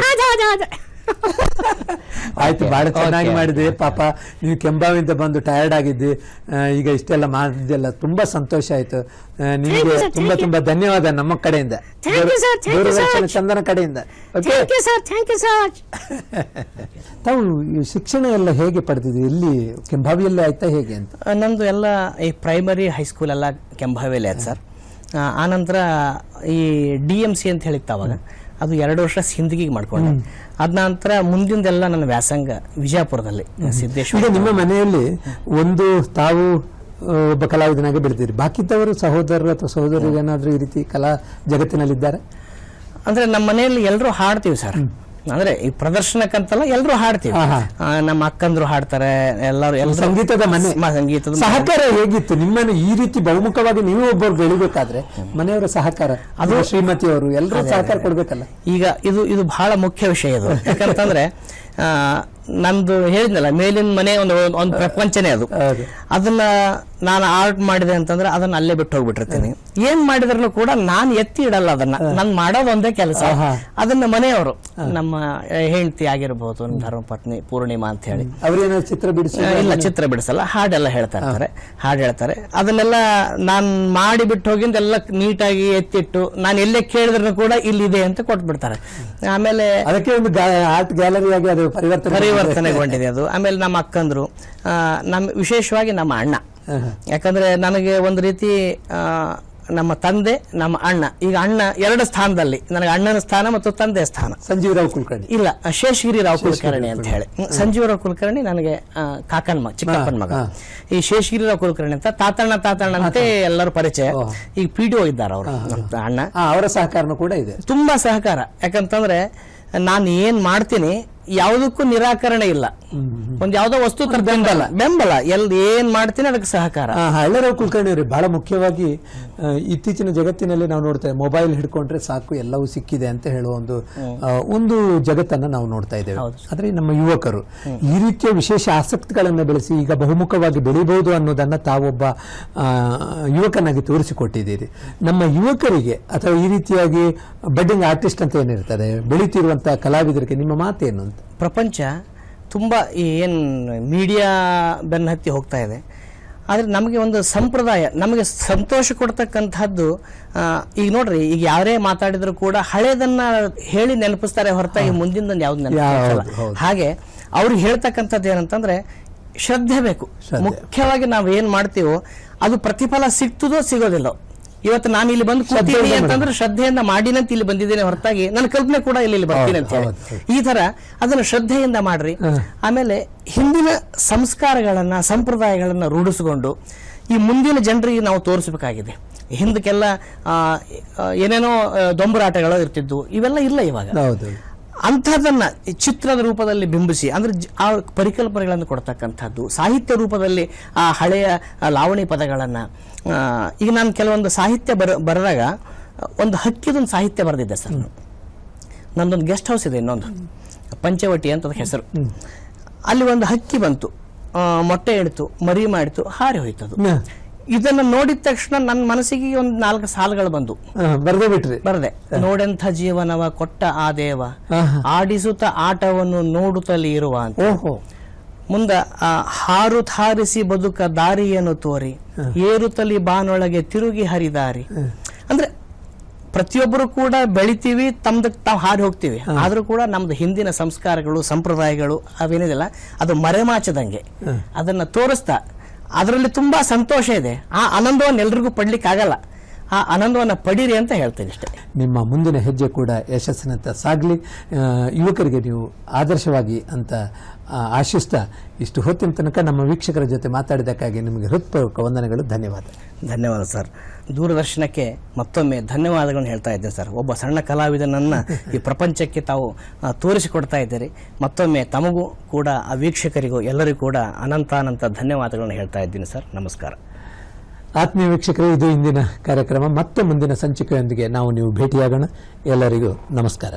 ಆಯ್ತು ಬಹಳ ಚೆನ್ನಾಗಿ. ಮಾಡಿದ್ರಿ ಪಾಪ. ನೀವು ಕೆಂಬಾವಿಂದ ಬಂದು ಟಯರ್ಡ್ ಆಗಿದ್ದಿ. ಈಗ ಇಷ್ಟೆಲ್ಲ ಮಾಡಿದ್ದೆಲ್ಲ ತುಂಬಾ ಸಂತೋಷ ಆಯ್ತು. ನಿಮಗೆ ತುಂಬಾ ತುಂಬಾ ಧನ್ಯವಾದ ನಮ್ಮ ಕಡೆಯಿಂದ. ದೂರದರ್ಶನ. ಚಂದನ ಕಡೆಯಿಂದ. Okay thank you sir thank you so much ತಾವು ಶಿಕ್ಷಣ ಎಲ್ಲ ಹೇಗೆ ಪಡೆದಿದ್ರಿ? ಇಲ್ಲಿ ಕೆಂಬಾವಿಯಲ್ಲೇ ಆಯ್ತಾ ಹೇಗೆ ಅಂತ? ನಮ್ದು ನಂದು ಎಲ್ಲ ಈ ಪ್ರೈಮರಿ ಹೈಸ್ಕೂಲ್ ಎಲ್ಲ ಕೆಂಬಾವಿಯಲ್ಲಿ ಆಯ್ತು ಸರ್ ಆನಂತರ ಈ ಡಿ ಎಂ ಸಿ ಅಂತ ಹೇಳಿತ್ತು ಅವಾಗ. ಅದು ಎರಡು ವರ್ಷ ಸಿಂದಗಿಗೆ ಮಾಡ್ಕೊಂಡೆ. ಅದ ನಂತರ ಮುಂದಿಂದೆಲ್ಲ ನನ್ನ ವ್ಯಾಸಂಗ ವಿಜಯಪುರದಲ್ಲಿ ಸಿದ್ದೇಶ್ವರ ನಿಮ್ಮ ಮನೆಯಲ್ಲಿ ಒಂದು ತಾವು ಒಬ್ಬ ಕಲಾವಿದನಾಗಿ ಬೆಳೆದಿರಿ ಬಾಕಿದ್ದವರು ಸಹೋದರರು ಅಥವಾ ಸಹೋದರರು ಏನಾದರೂ ಈ ರೀತಿ ಕಲಾ ಜಗತ್ತಿನಲ್ಲಿದ್ದಾರೆ? ಅಂದ್ರೆ ನಮ್ಮ ಮನೆಯಲ್ಲಿ ಎಲ್ಲರೂ ಹಾಡ್ತೀವಿ ಸರ್. ಅಂದ್ರೆ ಈ ಪ್ರದರ್ಶನಕ್ಕಂತಲ್ಲ ಎಲ್ಲರೂ ಹಾಡ್ತೀವಿ. ನಮ್ಮ ಅಕ್ಕಂದ್ರು ಹಾಡ್ತಾರೆ ಎಲ್ಲರೂ ಸಂಗೀತದ ಮನೆ. ಸಂಗೀತದ ಸಹಕಾರ ಹೇಗಿತ್ತು? ನಿಮ್ಮನ್ನು ಈ ರೀತಿ ಬಹುಮುಖವಾಗಿ ನೀವು ಒಬ್ಬರು ಬೆಳಿಬೇಕಾದ್ರೆ ಮನೆಯವರ ಸಹಕಾರ ಅದು ಶ್ರೀಮತಿಯವರು ಎಲ್ಲರೂ ಸಹಕಾರ ಕೊಡ್ಬೇಕಲ್ಲ. ಈಗ ಇದು ಇದು ಬಹಳ ಮುಖ್ಯ ವಿಷಯ ಇದು. ಯಾಕಂತಂದ್ರೆ ಆ, ನಂದು ಹೇಳಿದ್ನಲ್ಲ ಮೇಲಿನ ಮನೆ ಒಂದು ಒಂದು ಪ್ರಪಂಚನೇ ಅದು. ಅದನ್ನ ನಾನು ಆರ್ಟ್ ಮಾಡಿದೆ ಅಂತಂದ್ರೆ ಅದನ್ನ ಅಲ್ಲೇ ಬಿಟ್ಟು ಹೋಗ್ಬಿಟ್ಟಿರ್ತೀನಿ. ಏನ್ ಮಾಡಿದ್ರು ಕೂಡ ನಾನು ಎತ್ತಿ ಇಡಲ್ಲ ಅದನ್ನ. ನಾನು ಮಾಡೋದೊಂದೇ ಕೆಲಸ. ಅದನ್ನ ಮನೆಯವರು ನಮ್ಮ ಹೆಂಡತಿ ಆಗಿರ್ಬೋದು ನಮ್ಮ ಧರ್ಮಪತ್ನಿ ಪೂರ್ಣಿಮಾ ಅಂತ ಹೇಳಿ. ಚಿತ್ರ ಬಿಡಿಸಿ ಇಲ್ಲ ಚಿತ್ರ ಬಿಡಿಸಲ್ಲ ಹಾಡೆಲ್ಲ ಹೇಳ್ತಾ ಇರ್ತಾರೆ. ಹಾಡು ಹೇಳ್ತಾರೆ. ಅದನ್ನೆಲ್ಲ ನಾನ್ ಮಾಡಿ ಬಿಟ್ಟು ಹೋಗಿಂದ ಎಲ್ಲ ನೀಟಾಗಿ ಎತ್ತಿಟ್ಟು ನಾನು ಎಲ್ಲೇ ಕೇಳಿದ್ರು ಕೂಡ ಇಲ್ಲಿದೆ ಅಂತ ಕೊಟ್ಬಿಡ್ತಾರೆ. ಆಮೇಲೆ ಅದಕ್ಕೆ ಒಂದು ಆರ್ಟ್ ಗ್ಯಾಲರಿ ಆಗಿ ಅದು ಪರಿವರ್ತನೆ ಪರಿವರ್ತನೆಗೊಂಡಿದೆ ಅದು. ಆಮೇಲೆ ನಮ್ಮ ಅಕ್ಕಂದ್ರು. ನಮ್ಮ ವಿಶೇಷವಾಗಿ ನಮ್ಮ ಅಣ್ಣ. ಯಾಕಂದ್ರೆ ನನಗೆ ಒಂದು ರೀತಿ ನಮ್ಮ ತಂದೆ ನಮ್ಮ ಅಣ್ಣ. ಈಗ ಅಣ್ಣ ಎರಡು ಸ್ಥಾನದಲ್ಲಿ. ನನಗೆ ಅಣ್ಣನ ಸ್ಥಾನ ಮತ್ತು ತಂದೆ ಸ್ಥಾನ. ಸಂಜೀವರಾವ್ ಕುಲಕರ್ಣಿ. ಇಲ್ಲ ಶೇಷಗಿರಿ ರಾವ್ ಕುಲಕರ್ಣಿ ಅಂತ ಹೇಳಿ. ಸಂಜೀವರಾವ್ ಕುಲಕರ್ಣಿ ನನಗೆ ಕಾಕನ್ ಮಗ ಚಿಕ್ಕಪ್ಪನ ಮಗ. ಈ ಶೇಷಗಿರಿ ರಾವ್ ಕುಲಕರ್ಣಿ ಅಂತ ತಾತಣ್ಣ ತಾತಣ್ಣ ಅಂತ ಎಲ್ಲರೂ ಪರಿಚಯ. ಈಗ ಪಿ ಡಿ ಇದ್ದಾರೆ ಅವರು ಅಣ್ಣ. ಅವರ ಸಹಕಾರನು ಕೂಡ ಇದೆ. ತುಂಬಾ ಸಹಕಾರ. ಯಾಕಂತಂದ್ರೆ ನಾನು ಏನ್ ಮಾಡ್ತೀನಿ ಯಾವುದಕ್ಕೂ ನಿರಾಕರಣೆ ಇಲ್ಲ. ಒಂದ್ ಯಾವ್ದೋ ವಸ್ತು ತರ ಬೆಂಬಲ. ಬೆಂಬಲ. ಎಲ್ ಏನ್ ಮಾಡ್ತೀನಿ ಅದಕ್ಕೆ ಸಹಕಾರ. ಹಳ್ಳರಾವ್ ಕುಲಕರ್ಣಿ ಅವರೇ ಬಹಳ ಮುಖ್ಯವಾಗಿ ಇತ್ತೀಚಿನ ಜಗತ್ತಿನಲ್ಲಿ ನಾವು ನೋಡ್ತೇವೆ ಮೊಬೈಲ್ ಹಿಡ್ಕೊಂಡ್ರೆ ಸಾಕು ಎಲ್ಲವೂ ಸಿಕ್ಕಿದೆ ಅಂತ ಹೇಳುವ ಒಂದು ಒಂದು ಜಗತ್ತನ್ನ ನಾವು ನೋಡ್ತಾ ಇದ್ದೇವೆ. ಆದ್ರೆ ನಮ್ಮ ಯುವಕರು ಈ ರೀತಿಯ ವಿಶೇಷ ಆಸಕ್ತಿಗಳನ್ನ ಬೆಳೆಸಿ ಈಗ ಬಹುಮುಖವಾಗಿ ಬೆಳಿಬಹುದು ಅನ್ನೋದನ್ನ ತಾವೊಬ್ಬ ಆ, ಯುವಕನಾಗಿ ತೋರಿಸಿಕೊಟ್ಟಿದ್ದೀರಿ. ನಮ್ಮ ಯುವಕರಿಗೆ ಅಥವಾ ಈ ರೀತಿಯಾಗಿ ಬಡ್ಡಿಂಗ್ ಆರ್ಟಿಸ್ಟ್ ಅಂತ ಏನಿರ್ತದೆ ಬೆಳೀತಿರುವಂತಹ ಕಲಾವಿದರಿಗೆ ನಿಮ್ಮ ಮಾತೇನು? ಪ್ರಪಂಚ ತುಂಬ ಈ ಏನ್ ಮೀಡಿಯಾ ಬೆನ್ನ ಹತ್ತಿ ಹೋಗ್ತಾ ಇದೆ. ಆದರೆ ನಮಗೆ ಒಂದು ಸಂಪ್ರದಾಯ ನಮಗೆ ಸಂತೋಷ ಕೊಡ್ತಕ್ಕಂಥದ್ದು ಈಗ ನೋಡ್ರಿ ಈಗ ಯಾರೇ ಮಾತಾಡಿದ್ರು ಕೂಡ ಹಳೇದನ್ನ ಹೇಳಿ ನೆನಪಿಸ್ತಾರೆ ಹೊರತಾಗಿ ಮುಂದಿನ ಯಾವ್ದು ನೆನಪಿಸಲ್ಲ. ಹಾಗೆ ಅವ್ರು ಹೇಳ್ತಕ್ಕಂಥದ್ದು ಏನಂತಂದ್ರೆ ಶ್ರದ್ಧೆ ಬೇಕು. ಮುಖ್ಯವಾಗಿ ನಾವು ಏನ್ ಮಾಡ್ತೀವೋ ಅದು ಪ್ರತಿಫಲ ಸಿಗ್ತದೋ ಸಿಗೋದಿಲ್ಲ. ಇವತ್ತು ನಾನು ಇಲ್ಲಿ ಬಂದು ಕೂತೀನಿ ಶ್ರದ್ಧೆಯಿಂದ ಅಂತಂದ್ರೆ ಶ್ರದ್ಧೆಯಿಂದ ಮಾಡಿನಂತ ಇಲ್ಲಿ ಬಂದಿದ್ದೇನೆ ಹೊರತಾಗಿ. ನನ್ನ ಕಲ್ಪನೆ ಕೂಡ ಇಲ್ಲಿ ಇಲ್ಲಿ ಬರ್ತೀನಿ ಅಂತ. ಈ ತರ ಅದನ್ನ ಶ್ರದ್ಧೆಯಿಂದ ಮಾಡ್ರಿ. ಆಮೇಲೆ ಹಿಂದಿನ ಸಂಸ್ಕಾರಗಳನ್ನ ಸಂಪ್ರದಾಯಗಳನ್ನ ರೂಢಿಸಿಕೊಂಡು ಈ ಮುಂದಿನ ಜನರಿಗೆ ನಾವು ತೋರಿಸಬೇಕಾಗಿದೆ. ಹಿಂದಕ್ಕೆಲ್ಲ ಏನೇನೋ ದೊಂಬರಾಟಗಳು ಇರ್ತಿದ್ವು. ಇವೆಲ್ಲ ಇಲ್ಲ ಇವಾಗ. ಹೌದು. ಅಂಥದ್ದನ್ನ ಚಿತ್ರದ ರೂಪದಲ್ಲಿ ಬಿಂಬಿಸಿ ಅಂದ್ರೆ ಜ- ಆ ಪರಿಕಲ್ಪನೆಗಳನ್ನು ಕೊಡ್ತಕ್ಕಂಥದ್ದು ಸಾಹಿತ್ಯ ರೂಪದಲ್ಲಿ ಆ ಹಳೆಯ ಲಾವಣಿ ಪದಗಳನ್ನು ಈಗ ನಾನು ಕೆಲವೊಂದು ಸಾಹಿತ್ಯ ಬರ ಬರೆದಾಗ ಒಂದು ಹಕ್ಕಿದೊಂದು ಸಾಹಿತ್ಯ ಬರೆದಿದ್ದೆ ಸರ್. ನಂದೊಂದು ಗೆಸ್ಟ್ ಹೌಸ್ ಇದೆ ಇನ್ನೊಂದು ಪಂಚವಟಿ ಅಂತ ಅದಕ್ಕೆ ಹೆಸರು. ಅಲ್ಲಿ ಒಂದು ಹಕ್ಕಿ ಬಂತು. ಮೊಟ್ಟೆ ಇಡ್ತು ಮರಿ ಮಾಡಿತು ಹಾರಿ ಹೋಯ್ತದು. ಇದನ್ನ ನೋಡಿದ ತಕ್ಷಣ ನನ್ನ ಮನಸ್ಸಿಗೆ ಒಂದು ನಾಲ್ಕು ಸಾಲುಗಳು ಬಂದು. ಬರದೆ ಬಿಟ್ರಿ. ಬರದೆ. ನೋಡೆಂಥ ಜೀವನವ ಕೊಟ್ಟ ಆ ದೇವ. ಆಡಿಸುತ್ತ ಆಟವನ್ನು ನೋಡುತ್ತಲೇ ಇರುವ ಅಂತ. ಮುಂದ ಆ, ಹಾರು ಥಾರಿಸಿ ಬದುಕ ದಾರಿಯನ್ನು ತೋರಿ ಏರುತ್ತಲಿ ಬಾನೊಳಗೆ ತಿರುಗಿ ಹರಿದಾರಿ. ಅಂದ್ರೆ ಪ್ರತಿಯೊಬ್ಬರು ಕೂಡ ಬೆಳಿತೀವಿ ತಮ್ದಕ್ ತಾವು ಹಾರಿ ಹೋಗ್ತೀವಿ. ಆದ್ರೂ ಕೂಡ ನಮ್ದು ಹಿಂದಿನ ಸಂಸ್ಕಾರಗಳು ಸಂಪ್ರದಾಯಗಳು ಅವೇನಿದೆಲ್ಲ ಅದು ಮರೆಮಾಚದಂಗೆ. ಅದನ್ನ ತೋರಿಸ್ತಾ ಅದರಲ್ಲಿ ತುಂಬಾ ಸಂತೋಷ ಇದೆ. ಆ ಆನಂದವನ್ನು ಎಲ್ರಿಗೂ ಪಡ್ಲಿಕ್ಕೆ ಆಗಲ್ಲ ಆ ಆನಂದವನ್ನು ಪಡೀರಿ ಅಂತ ಹೇಳ್ತೀನಿ ಇಷ್ಟೇ ನಿಮ್ಮ ಮುಂದಿನ ಹೆಜ್ಜೆ ಕೂಡ ಯಶಸ್ಸಿನಂತ ಸಾಗಲಿ. ಯುವಕರಿಗೆ ನೀವು ಆದರ್ಶವಾಗಿ ಅಂತ ಆಶಿಸ್ತ ಇಷ್ಟು ಹೊತ್ತಿನ ತನಕ ನಮ್ಮ ವೀಕ್ಷಕರ ಜೊತೆ ಮಾತಾಡಿದ್ದಕ್ಕಾಗಿ ನಿಮಗೆ ಹೃತ್ಪೂರ್ವಕ ವಂದನೆಗಳು ಧನ್ಯವಾದ. ಧನ್ಯವಾದ ಸರ್. ದೂರದರ್ಶನಕ್ಕೆ ಮತ್ತೊಮ್ಮೆ ಧನ್ಯವಾದಗಳನ್ನು ಹೇಳ್ತಾ ಇದ್ದೇನೆ ಸರ್. ಒಬ್ಬ ಸಣ್ಣ ಕಲಾವಿದನನ್ನು ಈ ಪ್ರಪಂಚಕ್ಕೆ ತಾವು ತೋರಿಸಿಕೊಡ್ತಾ ಇದ್ದೀರಿ. ಮತ್ತೊಮ್ಮೆ ತಮಗೂ ಕೂಡ ಆ ವೀಕ್ಷಕರಿಗೂ ಎಲ್ಲರಿಗೂ ಕೂಡ ಅನಂತಾನಂತ ಧನ್ಯವಾದಗಳನ್ನು ಹೇಳ್ತಾ ಇದ್ದೀನಿ ಸರ್. ನಮಸ್ಕಾರ. ಆತ್ಮೀಯ ವೀಕ್ಷಕರೇ ಇದು ಇಂದಿನ ಕಾರ್ಯಕ್ರಮ. ಮತ್ತೆ ಮುಂದಿನ ಸಂಚಿಕೆಯೊಂದಿಗೆ ನಾವು ನೀವು ಭೇಟಿಯಾಗೋಣ. ಎಲ್ಲರಿಗೂ ನಮಸ್ಕಾರ.